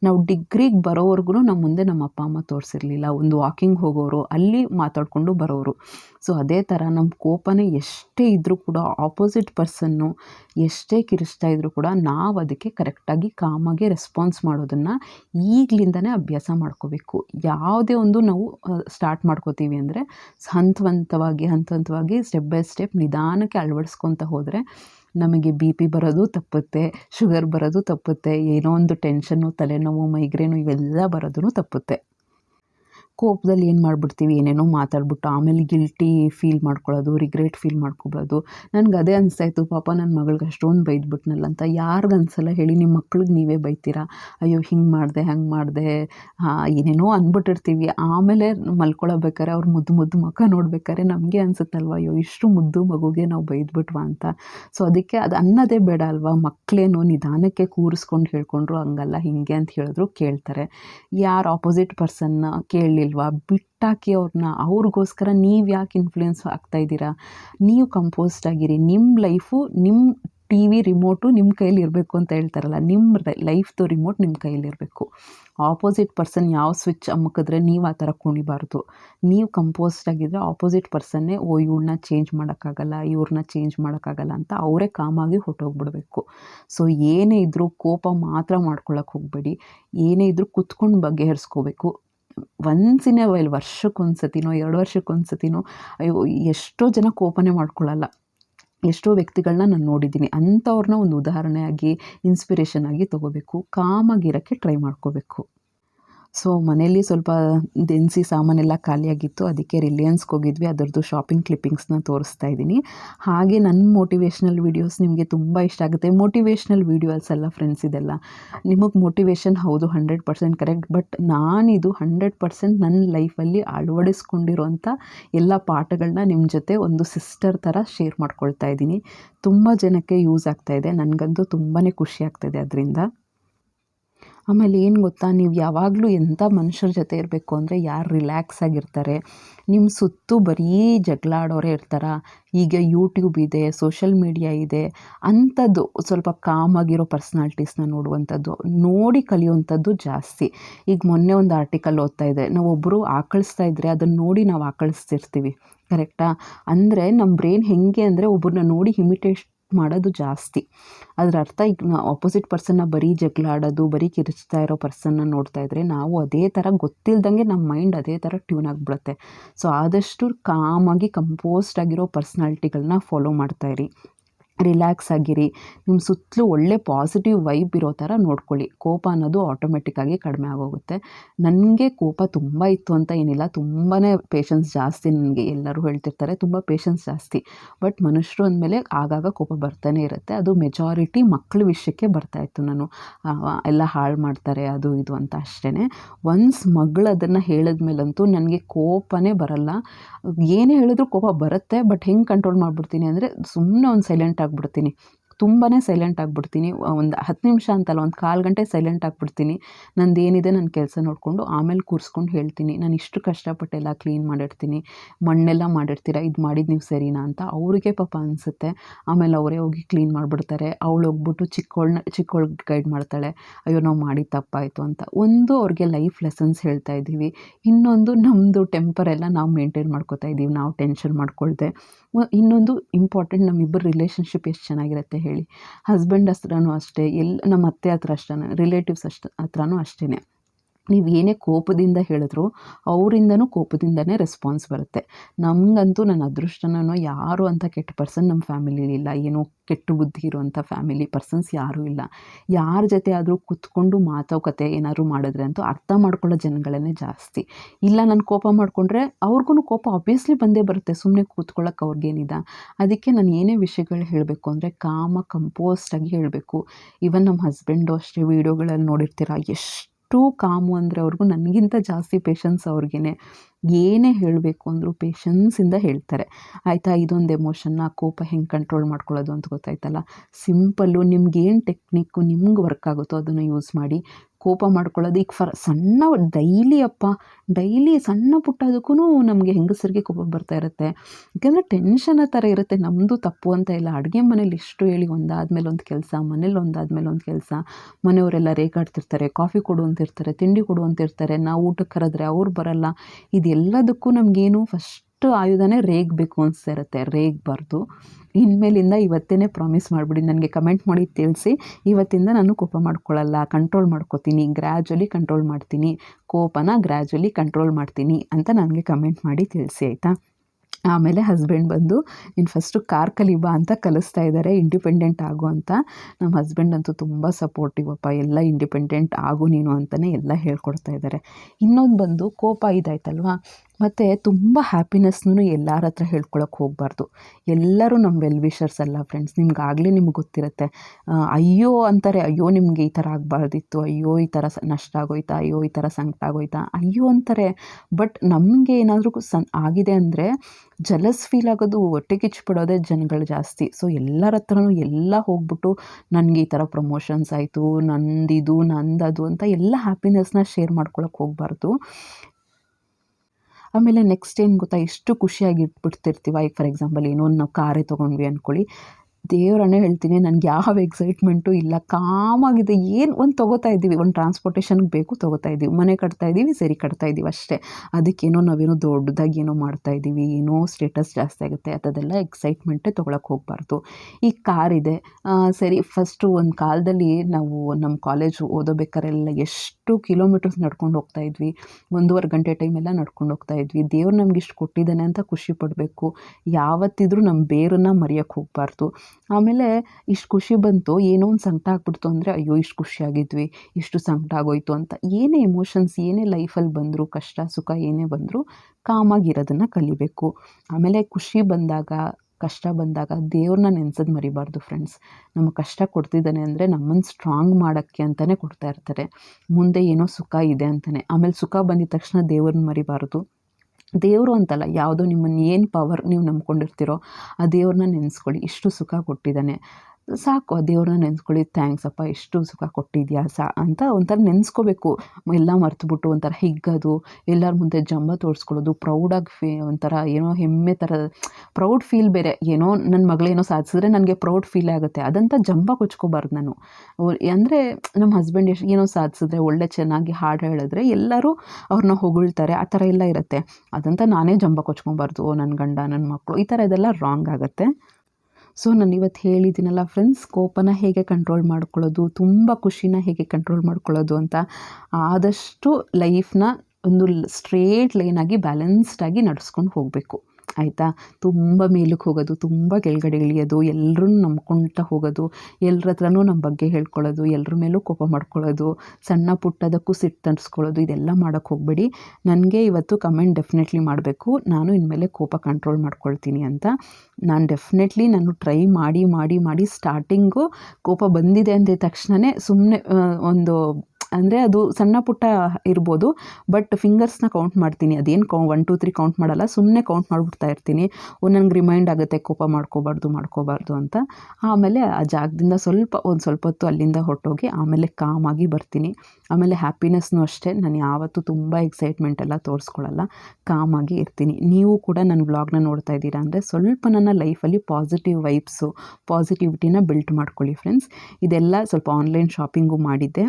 ನಾವು ಡಿಗ್ರಿಗೆ ಬರೋವರೆಗೂ ನಮ್ಮ ಮುಂದೆ ನಮ್ಮ ಅಪ್ಪ, ಅಮ್ಮ ತೋರಿಸಿರ್ಲಿಲ್ಲ. ಒಂದು ವಾಕಿಂಗ್ ಹೋಗೋರು, ಅಲ್ಲಿ ಮಾತಾಡಿಕೊಂಡು ಬರೋರು. ಸೊ ಅದೇ ಥರ ನಮ್ಮ ಕೋಪನೇ ಎಷ್ಟೇ ಇದ್ದರೂ ಕೂಡ ಆಪೋಸಿಟ್ ಪರ್ಸನ್ನು ಎಷ್ಟೇ ಕಿರಿಸ್ತಾ ಇದ್ದರೂ ಕೂಡ ನಾವು ಅದಕ್ಕೆ ಕರೆಕ್ಟಾಗಿ ಕಾಮಾಗಿ ರೆಸ್ಪಾನ್ಸ್ ಮಾಡೋದನ್ನು ಈಗಲಿಂದನೇ ಅಭ್ಯಾಸ ಮಾಡ್ಕೋಬೇಕು. ಯಾವುದೇ ಒಂದು ನಾವು ಸ್ಟಾರ್ಟ್ ಮಾಡ್ಕೋತೀವಿ ಅಂದರೆ ಹಂತ ಹಂತವಾಗಿ ಹಂತ ಹಂತವಾಗಿ ಸ್ಟೆಪ್ ಬೈ ಸ್ಟೆಪ್ ನಿಧಾನಕ್ಕೆ ಅಳವಡಿಸ್ಕೊತ ಹೋದರೆ ನಮಗೆ ಬಿ ಪಿ ಬರೋದು ತಪ್ಪುತ್ತೆ ಶುಗರ್ ಬರೋದು ತಪ್ಪುತ್ತೆ, ಏನೋ ಒಂದು ಟೆನ್ಷನ್ನು ತಲೆನೋವು ಮೈಗ್ರೇನು ಇವೆಲ್ಲ ಬರೋದೂ ತಪ್ಪುತ್ತೆ. ಕೋಪದಲ್ಲಿ ಏನು ಮಾಡಿಬಿಡ್ತೀವಿ, ಏನೇನೋ ಮಾತಾಡ್ಬಿಟ್ಟು ಆಮೇಲೆ ಗಿಲ್ಟಿ ಫೀಲ್ ಮಾಡ್ಕೊಳ್ಳೋದು ರಿಗ್ರೆಟ್ ಫೀಲ್ ಮಾಡ್ಕೊಬೋದು ನನಗೆ ಅದೇ ಅನಿಸ್ತಾಯಿತ್ತು, ಪಾಪ ನನ್ನ ಮಗಳಿಗೆ ಅಷ್ಟೊಂದು ಬೈದ್ಬಿಟ್ನಲ್ಲ ಅಂತ. ಯಾರಿಗೆ ಅನ್ಸಲ್ಲ ಹೇಳಿ ನಿಮ್ಮ ಮಕ್ಳಿಗೆ ನೀವೇ ಬೈತೀರಾ? ಅಯ್ಯೋ, ಹಿಂಗೆ ಮಾಡಿದೆ, ಹಂಗೆ ಮಾಡಿದೆ ಏನೇನೋ ಅಂದ್ಬಿಟ್ಟಿರ್ತೀವಿ ಆಮೇಲೆ ಮಲ್ಕೊಳ್ಳೋಬೇಕಾರೆ ಅವ್ರು ಮುದ್ದು ಮುದ್ದು ಮುಖ ನೋಡ್ಬೇಕಾದ್ರೆ ನಮಗೆ ಅನ್ಸುತ್ತಲ್ವ, ಅಯ್ಯೋ, ಇಷ್ಟು ಮುದ್ದು ಮಗುಗೆ ನಾವು ಬೈದ್ಬಿಟ್ವಾ ಅಂತ. ಸೊ ಅದಕ್ಕೆ ಅದು ಅನ್ನೋದೇ ಬೇಡ ಅಲ್ವಾ? ಮಕ್ಕಳೇನು ನಿಧಾನಕ್ಕೆ ಕೂರಿಸ್ಕೊಂಡು ಹೇಳ್ಕೊಂಡ್ರು ಹಂಗಲ್ಲ, ಹಿಂಗೆ ಅಂತ ಹೇಳಿದ್ರು ಕೇಳ್ತಾರೆ. ಯಾರು ಆಪೋಸಿಟ್ ಪರ್ಸನ್ನ ಕೇಳಲಿಲ್ವಾ ಬಿಟ್ಟಾಕಿ ಅವ್ರನ್ನ ಅವ್ರಿಗೋಸ್ಕರ ನೀವು ಯಾಕೆ ಇನ್ಫ್ಲೂಯೆನ್ಸ್ ಆಗ್ತಾ ಇದ್ದೀರಾ? ನೀವು ಕಂಪೋಸ್ಟ್ ಆಗಿರಿ. ನಿಮ್ಮ ಲೈಫು ನಿಮ್ಮ ಟಿ ವಿ ರಿಮೋಟು ನಿಮ್ಮ ಕೈಯಲ್ಲಿ ಇರಬೇಕು ಅಂತ ಹೇಳ್ತಾರಲ್ಲ ನಿಮ್ಮ ಲೈಫ್ದು ರಿಮೋಟ್ ನಿಮ್ಮ ಕೈಯಲ್ಲಿ ಇರಬೇಕು. ಆಪೋಸಿಟ್ ಪರ್ಸನ್ ಯಾವ ಸ್ವಿಚ್ ಅಮ್ಮಕಿದ್ರೆ ನೀವು ಆ ಥರ ಕುಣಿಬಾರ್ದು. ನೀವು ಕಂಪೋಸ್ಟ್ ಆಗಿದ್ದರೆ ಆಪೋಸಿಟ್ ಪರ್ಸನ್ನೇ ಓ ಇವ್ರನ್ನ ಚೇಂಜ್ ಮಾಡೋಕ್ಕಾಗಲ್ಲ ಇವ್ರನ್ನ ಚೇಂಜ್ ಮಾಡೋಕ್ಕಾಗಲ್ಲ ಅಂತ ಅವರೇ ಕಾಮಾಗಿ ಹೊಟ್ಟೋಗ್ಬಿಡಬೇಕು ಸೊ ಏನೇ ಇದ್ದರೂ ಕೋಪ ಮಾತ್ರ ಮಾಡ್ಕೊಳ್ಳೋಕೆ ಹೋಗಬೇಡಿ. ಏನೇ ಇದ್ದರೂ ಕುತ್ಕೊಂಡು ಬಗೆಹರಿಸ್ಕೋಬೇಕು. ಒನ್ಸ್ ಇನ್ ಎ ವೈಲ್ ವರ್ಷಕ್ಕೊಂದು ಸತಿನೋ ಎರಡು ವರ್ಷಕ್ಕೊಂದು ಸತಿನೋ ಅಯ್ಯೋ, ಎಷ್ಟೋ ಜನ ಕೋಪನೆ ಮಾಡ್ಕೊಳ್ಳಲ್ಲ. ಎಷ್ಟೋ ವ್ಯಕ್ತಿಗಳನ್ನ ನಾನು ನೋಡಿದ್ದೀನಿ. ಅಂಥವ್ರನ್ನ ಒಂದು ಉದಾಹರಣೆಯಾಗಿ ಇನ್ಸ್ಪಿರೇಷನ್ ಆಗಿ ತೊಗೋಬೇಕು. ಕಾಮಾಗಿರೋಕ್ಕೆ ಟ್ರೈ ಮಾಡ್ಕೋಬೇಕು. ಸೊ ಮನೆಯಲ್ಲಿ ಸ್ವಲ್ಪ ದಿನಸಿ ಸಾಮಾನೆಲ್ಲ ಖಾಲಿಯಾಗಿತ್ತು. ಅದಕ್ಕೆ ರಿಲಯನ್ಸ್ಗೆ ಹೋಗಿದ್ವಿ. ಅದರದ್ದು ಶಾಪಿಂಗ್ ಕ್ಲಿಪ್ಪಿಂಗ್ಸ್ನ ತೋರಿಸ್ತಾ ಇದ್ದೀನಿ. ಹಾಗೆ ನನ್ನ ಮೋಟಿವೇಶ್ನಲ್ ವೀಡಿಯೋಸ್ ನಿಮಗೆ ತುಂಬ ಇಷ್ಟ ಆಗುತ್ತೆ. ಮೋಟಿವೇಶ್ನಲ್ ವೀಡಿಯೋಸ್ ಎಲ್ಲ ಫ್ರೆಂಡ್ಸ್ ಇದೆಲ್ಲ. ನಿಮಗೆ ಮೋಟಿವೇಶನ್ ಹೌದು ಹಂಡ್ರೆಡ್ ಪರ್ಸೆಂಟ್ ಕರೆಕ್ಟ್ ಬಟ್ ನಾನಿದು ಹಂಡ್ರೆಡ್ ಪರ್ಸೆಂಟ್ ನನ್ನ ಲೈಫಲ್ಲಿ ಅಳವಡಿಸ್ಕೊಂಡಿರುವಂಥ ಎಲ್ಲ ಪಾಠಗಳನ್ನ ನಿಮ್ಮ ಜೊತೆ ಒಂದು ಸಿಸ್ಟರ್ ಥರ ಶೇರ್ ಮಾಡ್ಕೊಳ್ತಾ ಇದ್ದೀನಿ. ತುಂಬ ಜನಕ್ಕೆ ಯೂಸ್ ಆಗ್ತಾಯಿದೆ ನನಗಂತೂ ತುಂಬಾ ಖುಷಿ ಆಗ್ತಾಯಿದೆ ಅದರಿಂದ. ಆಮೇಲೆ ಏನು ಗೊತ್ತಾ, ನೀವು ಯಾವಾಗಲೂ ಎಂಥ ಮನುಷ್ಯರ ಜೊತೆ ಇರಬೇಕು ಅಂದರೆ ಯಾರು ರಿಲ್ಯಾಕ್ಸ್ ಆಗಿರ್ತಾರೆ ನಿಮ್ಮ ಸುತ್ತು ಬರೀ ಜಗಳ ಆಡೋರೇ ಇರ್ತಾರ? ಈಗ ಯೂಟ್ಯೂಬ್ ಇದೆ ಸೋಷಲ್ ಮೀಡಿಯಾ ಇದೆ ಅಂಥದ್ದು ಸ್ವಲ್ಪ ಕಾಮಾಗಿರೋ ಪರ್ಸ್ನಾಲ್ಟೀಸ್ನ ನೋಡುವಂಥದ್ದು ನೋಡಿ ಕಲಿಯುವಂಥದ್ದು ಜಾಸ್ತಿ. ಈಗ ಮೊನ್ನೆ ಒಂದು ಆರ್ಟಿಕಲ್ ಓದ್ತಾ ಇದೆ ನಾವೊಬ್ಬರು ಆಕಳಿಸ್ತಾ ಇದ್ದರೆ ಅದನ್ನು ನೋಡಿ ನಾವು ಆಕಳಿಸ್ತಿರ್ತೀವಿ ಕರೆಕ್ಟಾ ಅಂದರೆ ನಮ್ಮ ಬ್ರೈನ್ ಹೇಗೆ ಅಂದರೆ ಒಬ್ಬರನ್ನ ನೋಡಿ ಇಮಿಟೇಟ್ ಮಾಡೋದು ಜಾಸ್ತಿ. ಅದರ ಅರ್ಥ ಈಗ ನಾ ಆಪೋಸಿಟ್ ಪರ್ಸನ್ನ ಬರೀ ಜಗಳ ಆಡೋದು ಬರೀ ಕಿರಿಚ್ತಾ ಇರೋ ಪರ್ಸನ್ನ ನೋಡ್ತಾ ಇದ್ದರೆ ನಾವು ಅದೇ ಥರ ಗೊತ್ತಿಲ್ದಂಗೆ ನಮ್ಮ ಮೈಂಡ್ ಅದೇ ಥರ ಟ್ಯೂನ್ ಆಗಿಬಿಡುತ್ತೆ. ಸೊ ಆದಷ್ಟು ಕಾಮಾಗಿ ಕಂಪೋಸ್ಟ್ ಆಗಿರೋ ಪರ್ಸ್ನಾಲಿಟಿಗಳನ್ನ ಫಾಲೋ ಮಾಡ್ತಾಯಿರಿ ರಿಲ್ಯಾಕ್ಸ್ ಆಗಿರಿ. ನಿಮ್ಮ ಸುತ್ತಲೂ ಒಳ್ಳೆ ಪಾಸಿಟಿವ್ ವೈಬ್ ಇರೋ ಥರ ನೋಡ್ಕೊಳ್ಳಿ. ಕೋಪ ಅನ್ನೋದು ಆಟೋಮೆಟಿಕ್ಕಾಗಿ ಕಡಿಮೆ ಆಗೋಗುತ್ತೆ. ನನಗೆ ಕೋಪ ತುಂಬ ಇತ್ತು ಅಂತ ಏನಿಲ್ಲ. ತುಂಬಾ ಪೇಷನ್ಸ್ ಜಾಸ್ತಿ ನನಗೆ ಎಲ್ಲರೂ ಹೇಳ್ತಿರ್ತಾರೆ. ತುಂಬ ಪೇಷನ್ಸ್ ಜಾಸ್ತಿ. ಬಟ್ ಮನುಷ್ಯರು ಅಂದಮೇಲೆ ಆಗಾಗ ಕೋಪ ಬರ್ತಾನೆ ಇರುತ್ತೆ. ಅದು ಮೆಜಾರಿಟಿ ಮಕ್ಕಳ ವಿಷಯಕ್ಕೆ ಬರ್ತಾಯಿತ್ತು ನಾನು. ಎಲ್ಲ ಹಾಳು ಮಾಡ್ತಾರೆ, ಅದು ಇದು ಅಂತ ಅಷ್ಟೇ ಒನ್ಸ್ ಮಗಳು ಅದನ್ನು ಹೇಳಿದ್ಮೇಲಂತೂ ನನಗೆ ಕೋಪನೇ ಬರಲ್ಲ. ಏನೇ ಹೇಳಿದ್ರು ಕೋಪ ಬರುತ್ತೆ. ಬಟ್ ಹೆಂಗೆ ಕಂಟ್ರೋಲ್ ಮಾಡಿಬಿಡ್ತೀನಿ ಅಂದರೆ ಸುಮ್ಮನೆ ಒಂದು ಸೈಲೆಂಟ್ ಆಗಿಬಿಡ್ತೀನಿ. ತುಂಬಾ ಸೈಲೆಂಟ್ ಆಗಿಬಿಡ್ತೀನಿ. ಒಂದು ಹತ್ತು ನಿಮಿಷ ಅಂತಲ್ಲ, ಒಂದು ಕಾಲು ಗಂಟೆ ಸೈಲೆಂಟ್ ಆಗಿಬಿಡ್ತೀನಿ. ನಂದು ಏನಿದೆ ನನ್ನ ಕೆಲಸ ನೋಡಿಕೊಂಡು ಆಮೇಲೆ ಕೂರಿಸ್ಕೊಂಡು ಹೇಳ್ತೀನಿ. ನಾನು ಇಷ್ಟು ಕಷ್ಟಪಟ್ಟೆಲ್ಲ ಕ್ಲೀನ್ ಮಾಡಿರ್ತೀನಿ. ಮಣ್ಣೆಲ್ಲ ಮಾಡಿರ್ತೀರ, ಇದು ಮಾಡಿದ್ದು ನೀವು ಸರಿನಾ ಅಂತ ಅವರಿಗೆ ಪಾಪ ಅನಿಸುತ್ತೆ. ಆಮೇಲೆ ಅವರೇ ಹೋಗಿ ಕ್ಲೀನ್ ಮಾಡಿಬಿಡ್ತಾರೆ. ಅವಳು ಹೋಗ್ಬಿಟ್ಟು ಚಿಕ್ಕವಳನ್ನ ಚಿಕ್ಕವಳಿಗೆ ಗೈಡ್ ಮಾಡ್ತಾಳೆ. ಅಯ್ಯೋ, ನಾವು ಮಾಡಿದ ತಪ್ಪಾಯಿತು ಅಂತ. ಒಂದು ಅವ್ರಿಗೆ ಲೈಫ್ ಲೆಸನ್ಸ್ ಹೇಳ್ತಾ ಇದ್ದೀವಿ. ಇನ್ನೊಂದು ನಮ್ಮದು ಟೆಂಪರ್ ಎಲ್ಲ ನಾವು ಮೇಂಟೈನ್ ಮಾಡ್ಕೋತಾ ಇದ್ದೀವಿ ನಾವು ಟೆನ್ಷನ್ ಮಾಡ್ಕೊಳ್ದೆ. ಇನ್ನೊಂದು ಇಂಪಾರ್ಟೆಂಟ್ ನಮ್ಮಿಬ್ಬರ ರಿಲೇಷನ್ಶಿಪ್ ಎಷ್ಟು ಚೆನ್ನಾಗಿರುತ್ತೆ ಹೇಳಿ. ಹಸ್ಬೆಂಡ್ ಹತ್ರನೂ ಅಷ್ಟೇ ಎಲ್ಲ ನಮ್ಮ ಅತ್ತೆ ಹತ್ರ ಅಷ್ಟೇ ರಿಲೇಟಿವ್ಸ್ ಅಷ್ಟು ಹತ್ರನೂ ಅಷ್ಟೇ ನೀವು ಏನೇ ಕೋಪದಿಂದ ಹೇಳಿದ್ರು ಅವರಿಂದನೂ ಕೋಪದಿಂದನೇ ರೆಸ್ಪಾನ್ಸ್ ಬರುತ್ತೆ. ನಮಗಂತೂ ನನ್ನ ಅದೃಷ್ಟನೋ ಯಾರು ಅಂತ ಕೆಟ್ಟ ಪರ್ಸನ್ ನಮ್ಮ ಫ್ಯಾಮಿಲಿಲಿ ಇಲ್ಲ. ಏನೋ ಕೆಟ್ಟ ಬುದ್ಧಿ ಇರುವಂಥ ಫ್ಯಾಮಿಲಿ ಪರ್ಸನ್ಸ್ ಯಾರೂ ಇಲ್ಲ. ಯಾರ ಜೊತೆ ಆದರೂ ಕುತ್ಕೊಂಡು ಮಾತುಕತೆ ಏನಾದರೂ ಮಾಡಿದ್ರೆ ಅಂತೂ ಅರ್ಥ ಮಾಡ್ಕೊಳ್ಳೋ ಜನಗಳನ್ನೇ ಜಾಸ್ತಿ. ಇಲ್ಲ ನಾನು ಕೋಪ ಮಾಡಿಕೊಂಡ್ರೆ ಅವ್ರಿಗೂ ಕೋಪ ಆಬ್ವಿಯಸ್ಲಿ ಬಂದೇ ಬರುತ್ತೆ. ಸುಮ್ಮನೆ ಕೂತ್ಕೊಳ್ಳೋಕೆ ಅವ್ರಿಗೇನಿದ. ಅದಕ್ಕೆ ನಾನು ಏನೇ ವಿಷಯಗಳು ಹೇಳಬೇಕು ಅಂದರೆ ಕಾಮ ಕಂಪೋಸ್ಟಾಗಿ ಹೇಳಬೇಕು. ಈವನ್ ನಮ್ಮ ಹಸ್ಬೆಂಡು ಅಷ್ಟೇ ವೀಡಿಯೋಗಳಲ್ಲಿ ನೋಡಿರ್ತೀರ, ಎಷ್ಟು ಕಾಮು ಅಂದರೆ ಅವ್ರಿಗೂ ನನಗಿಂತ ಜಾಸ್ತಿ ಪೇಷನ್ಸ್ ಅವ್ರಿಗೇನೆ. ಏನೇ ಹೇಳಬೇಕು ಅಂದರೂ ಪೇಷನ್ಸಿಂದ ಹೇಳ್ತಾರೆ. ಆಯಿತಾ, ಇದೊಂದು ಎಮೋಷನ್ನ ಕೋಪ ಹೆಂಗೆ ಕಂಟ್ರೋಲ್ ಮಾಡ್ಕೊಳ್ಳೋದು ಅಂತ ಗೊತ್ತಾಯ್ತಲ್ಲ? ಸಿಂಪಲ್ಲು ನಿಮ್ಗೇನು ಟೆಕ್ನಿಕ್ಕು ನಿಮ್ಗೆ ವರ್ಕ್ ಆಗುತ್ತೋ ಅದನ್ನು ಯೂಸ್ ಮಾಡಿ. ಕೋಪ ಮಾಡ್ಕೊಳ್ಳೋದು. ಈಗ ಫರ್, ಸಣ್ಣ ಡೈಲಿ ಅಪ್ಪ, ಡೈಲಿ ಸಣ್ಣ ಪುಟ್ಟದಕ್ಕೂ ನಮಗೆ ಹೆಂಗಸರಿಗೆ ಕೋಪ ಬರ್ತಾ ಇರುತ್ತೆ. ಯಾಕೆಂದರೆ ಟೆನ್ಷನ್ ಆ ಥರ ಇರುತ್ತೆ. ನಮ್ಮದು ತಪ್ಪು ಅಂತ ಇಲ್ಲ. ಅಡುಗೆ ಮನೇಲಿ ಇಷ್ಟು ಹೇಳಿ ಒಂದಾದ್ಮೇಲೆ ಒಂದು ಕೆಲಸ, ಮನೇಲಿ ಒಂದಾದ್ಮೇಲೆ ಒಂದು ಕೆಲಸ, ಮನೆಯವರೆಲ್ಲ ರೇಗಾಡ್ತಿರ್ತಾರೆ, ಕಾಫಿ ಕೊಡು ಅಂತಿರ್ತಾರೆ, ತಿಂಡಿ ಕೊಡು ಅಂತಿರ್ತಾರೆ, ನಾವು ಊಟಕ್ಕೆ ಕರೆದ್ರೆ ಅವ್ರು ಬರಲ್ಲ. ಇದೆಲ್ಲದಕ್ಕೂ ನಮಗೇನು ಫಸ್ಟ್ ಆಯುಧನೇ ರೇಗಬೇಕು ಅನಿಸ್ತಾ ಇರುತ್ತೆ ರೇಗಬಾರ್ದು. ಇನ್ಮೇಲಿಂದ ಇವತ್ತೇ ಪ್ರಾಮಿಸ್ ಮಾಡಿಬಿಡಿ, ನನಗೆ ಕಮೆಂಟ್ ಮಾಡಿ ತಿಳಿಸಿ. ಇವತ್ತಿಂದ ನಾನು ಕೋಪ ಮಾಡ್ಕೊಳ್ಳಲ್ಲ ಕಂಟ್ರೋಲ್ ಮಾಡ್ಕೋತೀನಿ ಗ್ರ್ಯಾಜುಲಿ ಕಂಟ್ರೋಲ್ ಮಾಡ್ತೀನಿ. ಕೋಪನ ಗ್ರ್ಯಾಜುಲಿ ಕಂಟ್ರೋಲ್ ಮಾಡ್ತೀನಿ ಅಂತ ನನಗೆ ಕಮೆಂಟ್ ಮಾಡಿ ತಿಳಿಸಿ, ಆಯಿತಾ? ಆಮೇಲೆ ಹಸ್ಬೆಂಡ್ ಬಂದು, ನೀನು ಫಸ್ಟು ಕಾರ್ ಕಲಿಬಾ ಅಂತ ಕಲಿಸ್ತಾ ಇದ್ದಾರೆ ಇಂಡಿಪೆಂಡೆಂಟ್ ಆಗು ಅಂತ. ನಮ್ಮ ಹಸ್ಬೆಂಡ್ ಅಂತೂ ತುಂಬ ಸಪೋರ್ಟಿವ್ ಅಪ್ಪ, ಎಲ್ಲ ಇಂಡಿಪೆಂಡೆಂಟ್ ಆಗು ನೀನು ಅಂತಲೇ ಎಲ್ಲ ಹೇಳ್ಕೊಡ್ತಾ ಇದ್ದಾರೆ ಇನ್ನೊಂದು ಬಂದು, ಕೋಪ ಇದಾಯ್ತಲ್ವಾ? ಮತ್ತು ತುಂಬ ಹ್ಯಾಪಿನೆಸ್ನೂ ಎಲ್ಲರ ಹತ್ರ ಹೇಳ್ಕೊಳಕ್ಕೆ ಹೋಗಬಾರ್ದು. ಎಲ್ಲರೂ ನಮ್ಮ ವೆಲ್ ವಿಷರ್ಸ್ ಅಲ್ಲ ಫ್ರೆಂಡ್ಸ್ ನಿಮ್ಗಾಗಲೇ ನಿಮ್ಗೆ ಗೊತ್ತಿರುತ್ತೆ. ಅಯ್ಯೋ ಅಂತಾರೆ, ಅಯ್ಯೋ ನಿಮಗೆ ಈ ಥರ ಆಗಬಾರ್ದಿತ್ತು, ಅಯ್ಯೋ ಈ ಥರ ನಷ್ಟ ಆಗೋಯ್ತಾ, ಅಯ್ಯೋ ಈ ಥರ ಸಂಕಟ ಆಗೋಯ್ತಾ, ಅಯ್ಯೋ ಅಂತಾರೆ. ಬಟ್ ನಮಗೆ ಏನಾದರೂ ಸನ್ ಆಗಿದೆ ಅಂದರೆ ಜಲಸ್ ಫೀಲ್ ಆಗೋದು, ಹೊಟ್ಟೆ ಕಿಚ್ಚಿಬಿಡೋದೇ ಜನಗಳು ಜಾಸ್ತಿ. ಸೊ ಎಲ್ಲರ ಹತ್ರನೂ ಎಲ್ಲ ಹೋಗ್ಬಿಟ್ಟು ನನಗೆ ಈ ಥರ ಪ್ರಮೋಷನ್ಸ್ ಆಯಿತು, ನಂದಿದು, ನಂದದು ಅಂತ ಎಲ್ಲ ಹ್ಯಾಪಿನೆಸ್ನ ಶೇರ್ ಮಾಡ್ಕೊಳಕ್ಕೆ ಹೋಗಬಾರ್ದು. ಆಮೇಲೆ ನೆಕ್ಸ್ಟ್ ಏನು ಗೊತ್ತಾ? ಎಷ್ಟು ಖುಷಿಯಾಗಿ ಇಟ್ಬಿಡ್ತಿರ್ತೀವ? ಈಗ ಫಾರ್ ಎಕ್ಸಾಂಪಲ್ ಏನೋ ಒಂದು ನಾವು ಕಾರೇ ತೊಗೊಂಡ್ವಿ ಅಂದ್ಕೊಳ್ಳಿ ದೇವರನ್ನೇ ಹೇಳ್ತೀನಿ, ನನಗೆ ಯಾವ ಎಕ್ಸೈಟ್ಮೆಂಟು ಇಲ್ಲ. ಕಾಮಾಗಿದೆ. ಏನು ಒಂದು ತೊಗೋತಾ ಇದ್ದೀವಿ. ಒಂದು ಟ್ರಾನ್ಸ್ಪೋರ್ಟೇಷನ್ಗೆ ಬೇಕು ತೊಗೋತಾ ಇದ್ದೀವಿ. ಮನೆ ಕಟ್ತಾ ಇದ್ದೀವಿ, ಸರಿ ಕಟ್ತಾ ಇದ್ದೀವಿ ಅಷ್ಟೇ. ಅದಕ್ಕೇನೋ ನಾವೇನೋ ದೊಡ್ಡದಾಗಿ ಏನೋ ಮಾಡ್ತಾ ಇದ್ದೀವಿ. ಏನೋ ಸ್ಟೇಟಸ್ ಜಾಸ್ತಿ ಆಗುತ್ತೆ. ಅದೆಲ್ಲ ಎಕ್ಸೈಟ್ಮೆಂಟೇ ತೊಗೊಳಕ್ಕೆ ಹೋಗಬಾರ್ದು. ಈ ಕಾರ್ ಇದೆ. ಸರಿ ಫಸ್ಟು ಒಂದು ಕಾಲದಲ್ಲಿ ನಾವು ನಮ್ಮ ಕಾಲೇಜು ಓದೋಬೇಕಾರೆಲ್ಲ ಎಷ್ಟು ಕಿಲೋಮೀಟರ್ಸ್ ನಡ್ಕೊಂಡು ಹೋಗ್ತಾ ಇದ್ವಿ. ಒಂದೂವರೆ ಗಂಟೆ ಟೈಮೆಲ್ಲ ನಡ್ಕೊಂಡು ಹೋಗ್ತಾ ಇದ್ವಿ. ದೇವ್ರು ನಮ್ಗೆ ಇಷ್ಟು ಕೊಟ್ಟಿದ್ದಾನೆ ಅಂತ ಖುಷಿ ಪಡಬೇಕು. ಯಾವತ್ತಿದ್ರೂ ನಮ್ಮ ಬೇರನ್ನು ಮರೆಯೋಕ್ಕೆ ಹೋಗಬಾರ್ದು. ಆಮೇಲೆ ಇಷ್ಟು ಖುಷಿ ಬಂತು. ಏನೋ ಒಂದು ಸಂಕಟ ಆಗ್ಬಿಡ್ತು ಅಂದರೆ, ಅಯ್ಯೋ, ಇಷ್ಟು ಖುಷಿಯಾಗಿದ್ವಿ ಇಷ್ಟು ಸಂಕಟ ಆಗೋಯ್ತು ಅಂತ. ಏನೇ ಎಮೋಷನ್ಸ್ ಏನೇ ಲೈಫಲ್ಲಿ ಬಂದರೂ, ಕಷ್ಟ, ಸುಖ ಏನೇ ಬಂದರೂ, ಕಾಮಾಗಿರೋದನ್ನು ಕಲಿಬೇಕು. ಆಮೇಲೆ ಖುಷಿ ಬಂದಾಗ ಕಷ್ಟ ಬಂದಾಗ ದೇವ್ರನ್ನ ನೆನ್ಸೋದು ಮರಿಬಾರ್ದು ಫ್ರೆಂಡ್ಸ್ ನಮಗೆ ಕಷ್ಟ ಕೊಡ್ತಿದ್ದಾನೆ ಅಂದರೆ ನಮ್ಮನ್ನು ಸ್ಟ್ರಾಂಗ್ ಮಾಡೋಕ್ಕೆ ಅಂತಲೇ ಕೊಡ್ತಾ ಇರ್ತಾರೆ. ಮುಂದೆ ಏನೋ ಸುಖ ಇದೆ ಅಂತಲೇ ಆಮೇಲೆ ಸುಖ ಬಂದಿದ ತಕ್ಷಣ ದೇವ್ರನ್ನ ಮರಿಬಾರ್ದು. ದೇವರು ಅಂತಲ್ಲ, ಯಾವುದೋ ನಿಮ್ಮನ್ನು ಏನು ಪವರ್ ನೀವು ನಂಬ್ಕೊಂಡಿರ್ತೀರೋ ಆ ದೇವ್ರನ್ನ ನೆನೆಸ್ಕೊಳ್ಳಿ. ಇಷ್ಟು ಸುಖ ಕೊಟ್ಟಿದ್ದಾನೆ. ಸಾಕು ದೇವ್ರನ್ನ ನೆನೆಸ್ಕೊಳ್ಳಿ ಥ್ಯಾಂಕ್ಸ್ ಅಪ್ಪ ಎಷ್ಟು ಸುಖ ಕೊಟ್ಟಿದ್ಯಾ, ಸಾ ಅಂತ ಒಂಥರ ನೆನೆಸ್ಕೋಬೇಕು. ಎಲ್ಲ ಮರ್ತುಬಿಟ್ಟು ಒಂಥರ ಹಿಗ್ಗೋದು, ಎಲ್ಲರ ಮುಂದೆ ಜಂಬ ತೋರಿಸ್ಕೊಳ್ಳೋದು, ಪ್ರೌಡಾಗಿ ಫೀ, ಒಂಥರ ಏನೋ ಹೆಮ್ಮೆ ಥರ, ಪ್ರೌಡ್ ಫೀಲ್ ಬೇರೆ. ಏನೋ ನನ್ನ ಮಗಳೇನೋ ಸಾಧಿಸಿದ್ರೆ ನನಗೆ ಪ್ರೌಡ್ ಫೀಲ್ ಆಗುತ್ತೆ. ಅದಂತ ಜಂಬ ಕೊಚ್ಕೋಬಾರ್ದು ನಾನು. ಅಂದರೆ ನಮ್ಮ ಹಸ್ಬೆಂಡ್ ಎಷ್ಟು ಏನೋ ಸಾಧಿಸಿದ್ರೆ, ಒಳ್ಳೆ ಚೆನ್ನಾಗಿ ಹಾಡು ಹೇಳಿದ್ರೆ ಎಲ್ಲರೂ ಅವ್ರನ್ನ ಹೊಗಳ್ತಾರೆ. ಆ ಥರ ಎಲ್ಲ ಇರುತ್ತೆ. ಅದಂತ ನಾನೇ ಜಂಬ ಕೊಚ್ಕೊಬಾರ್ದು. ಓ ನನ್ನ ಗಂಡ ನನ್ನ ಮಕ್ಕಳು ಈ ಥರ ಇದೆಲ್ಲ ರಾಂಗ್ ಆಗುತ್ತೆ. ಸೊ ನಾನು ಇವತ್ತು ಹೇಳಿದ್ದೀನಲ್ಲ ಫ್ರೆಂಡ್ಸ್ ಕೋಪನ ಹೇಗೆ ಕಂಟ್ರೋಲ್ ಮಾಡ್ಕೊಳ್ಳೋದು, ತುಂಬ ಖುಷಿನ ಹೇಗೆ ಕಂಟ್ರೋಲ್ ಮಾಡ್ಕೊಳ್ಳೋದು ಅಂತ ಆದಷ್ಟು ಲೈಫ್ನ ಒಂದು ಸ್ಟ್ರೇಟ್ ಲೈನಾಗಿ ಬ್ಯಾಲೆನ್ಸ್ಡಾಗಿ ನಡೆಸ್ಕೊಂಡು ಹೋಗಬೇಕು. ಆಯಿತಾ? ತುಂಬ ಮೇಲಕ್ಕೆ ಹೋಗೋದು, ತುಂಬ ಕೆಳಗಡೆ ಇಳಿಯೋದು ಎಲ್ಲರೂ ನಂಬ್ಕೊಳ್ತಾ ಹೋಗೋದು ಎಲ್ಲರ ಹತ್ರನೂ ನಮ್ಮ ಬಗ್ಗೆ ಹೇಳ್ಕೊಳ್ಳೋದು ಎಲ್ಲರ ಮೇಲೂ ಕೋಪ ಮಾಡ್ಕೊಳ್ಳೋದು, ಸಣ್ಣ ಪುಟ್ಟದಕ್ಕೂ ಸಿಟ್ಟು ತರಿಸ್ಕೊಳ್ಳೋದು, ಇದೆಲ್ಲ ಮಾಡೋಕ್ಕೆ ಹೋಗಬೇಡಿ. ನನಗೆ ಇವತ್ತು ಕಮೆಂಟ್ ಡೆಫಿನೆಟ್ಲಿ ಮಾಡಬೇಕು. ನಾನು ಇನ್ಮೇಲೆ ಕೋಪ ಕಂಟ್ರೋಲ್ ಮಾಡ್ಕೊಳ್ತೀನಿ ಅಂತ. ನಾನು ಡೆಫಿನೆಟ್ಲಿ ನಾನು ಟ್ರೈ ಮಾಡಿ ಮಾಡಿ ಮಾಡಿ ಸ್ಟಾರ್ಟಿಂಗು ಕೋಪ ಬಂದಿದೆ ಅಂದ ತಕ್ಷಣವೇ ಸುಮ್ಮನೆ ಒಂದು ಅಂದರೆ ಅದು ಸಣ್ಣ ಪುಟ್ಟ ಇರ್ಬೋದು ಬಟ್ ಫಿಂಗರ್ಸ್ನ ಕೌಂಟ್ ಮಾಡ್ತೀನಿ. ಅದೇನು ಕೌ ಒನ್ ಟು ತ್ರೀ ಕೌಂಟ್ ಮಾಡಲ್ಲ ಸುಮ್ಮನೆ ಕೌಂಟ್ ಮಾಡಿಬಿಡ್ತಾ ಇರ್ತೀನಿ. ಓ ನನಗೆ ರಿಮೈಂಡ್ ಆಗುತ್ತೆ, ಕೋಪ ಮಾಡ್ಕೋಬಾರ್ದು ಮಾಡ್ಕೋಬಾರ್ದು ಅಂತ. ಆಮೇಲೆ ಆ ಜಾಗದಿಂದ ಸ್ವಲ್ಪ, ಒಂದು ಸ್ವಲ್ಪ ಹೊತ್ತು ಅಲ್ಲಿಂದ ಹೊರಟೋಗಿ ಆಮೇಲೆ ಕಾಮಾಗಿ ಬರ್ತೀನಿ. ಆಮೇಲೆ ಹ್ಯಾಪಿನೆಸ್ನೂ ಅಷ್ಟೇ. ನಾನು ಯಾವತ್ತೂ ತುಂಬ ಎಕ್ಸೈಟ್ಮೆಂಟ್ ಎಲ್ಲ ತೋರಿಸ್ಕೊಳ್ಳಲ್ಲ ಕಾಮಾಗಿ ಇರ್ತೀನಿ. ನೀವು ಕೂಡ ನನ್ನ ವ್ಲಾಗ್ನ ನೋಡ್ತಾ ಇದ್ದೀರಾ ಅಂದರೆ ಸ್ವಲ್ಪ ನನ್ನ ಲೈಫಲ್ಲಿ ಪಾಸಿಟಿವ್ ವೈಬ್ಸು ಪಾಸಿಟಿವಿಟಿನ ಬಿಲ್ಟ್ ಮಾಡ್ಕೊಳ್ಳಿ ಫ್ರೆಂಡ್ಸ್ ಇದೆಲ್ಲ ಸ್ವಲ್ಪ ಆನ್ಲೈನ್ ಶಾಪಿಂಗು ಮಾಡಿದ್ದೆ.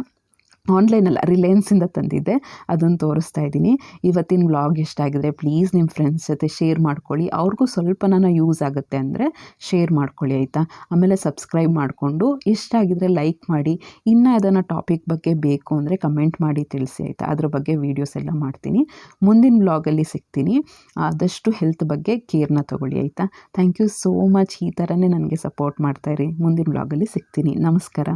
ಆನ್ಲೈನಲ್ಲ ರಿಲಯನ್ಸಿಂದ ತಂದಿದ್ದೆ. ಅದನ್ನು ತೋರಿಸ್ತಾ ಇದ್ದೀನಿ. ಇವತ್ತಿನ ವ್ಲಾಗ್ ಇಷ್ಟ ಆಗಿದ್ರೆ ಪ್ಲೀಸ್ ನಿಮ್ಮ ಫ್ರೆಂಡ್ಸ್ ಜೊತೆ ಶೇರ್ ಮಾಡ್ಕೊಳ್ಳಿ. ಅವ್ರಿಗೂ ಸ್ವಲ್ಪ ನಾನು ಯೂಸ್ ಆಗುತ್ತೆ ಅಂದರೆ ಶೇರ್ ಮಾಡ್ಕೊಳ್ಳಿ, ಆಯಿತಾ? ಆಮೇಲೆ ಸಬ್ಸ್ಕ್ರೈಬ್ ಮಾಡಿಕೊಂಡು ಇಷ್ಟ ಆಗಿದ್ರೆ ಲೈಕ್ ಮಾಡಿ. ಇನ್ನೂ ಅದನ್ನು ಟಾಪಿಕ್ ಬಗ್ಗೆ ಬೇಕು ಅಂದರೆ ಕಮೆಂಟ್ ಮಾಡಿ ತಿಳಿಸಿ, ಆಯಿತಾ? ಅದ್ರ ಬಗ್ಗೆ ವೀಡಿಯೋಸ್ ಎಲ್ಲ ಮಾಡ್ತೀನಿ. ಮುಂದಿನ ವ್ಲಾಗಲ್ಲಿ ಸಿಗ್ತೀನಿ. ಆದಷ್ಟು ಹೆಲ್ತ್ ಬಗ್ಗೆ ಕೇರ್ನ ತೊಗೊಳ್ಳಿ, ಆಯಿತಾ? ಥ್ಯಾಂಕ್ ಯು ಸೋ ಮಚ್ ಈ ಥರನೇ ನನಗೆ ಸಪೋರ್ಟ್ ಮಾಡ್ತಾಯಿರಿ ಮುಂದಿನ ವ್ಲಾಗಲ್ಲಿ ಸಿಗ್ತೀನಿ. ನಮಸ್ಕಾರ.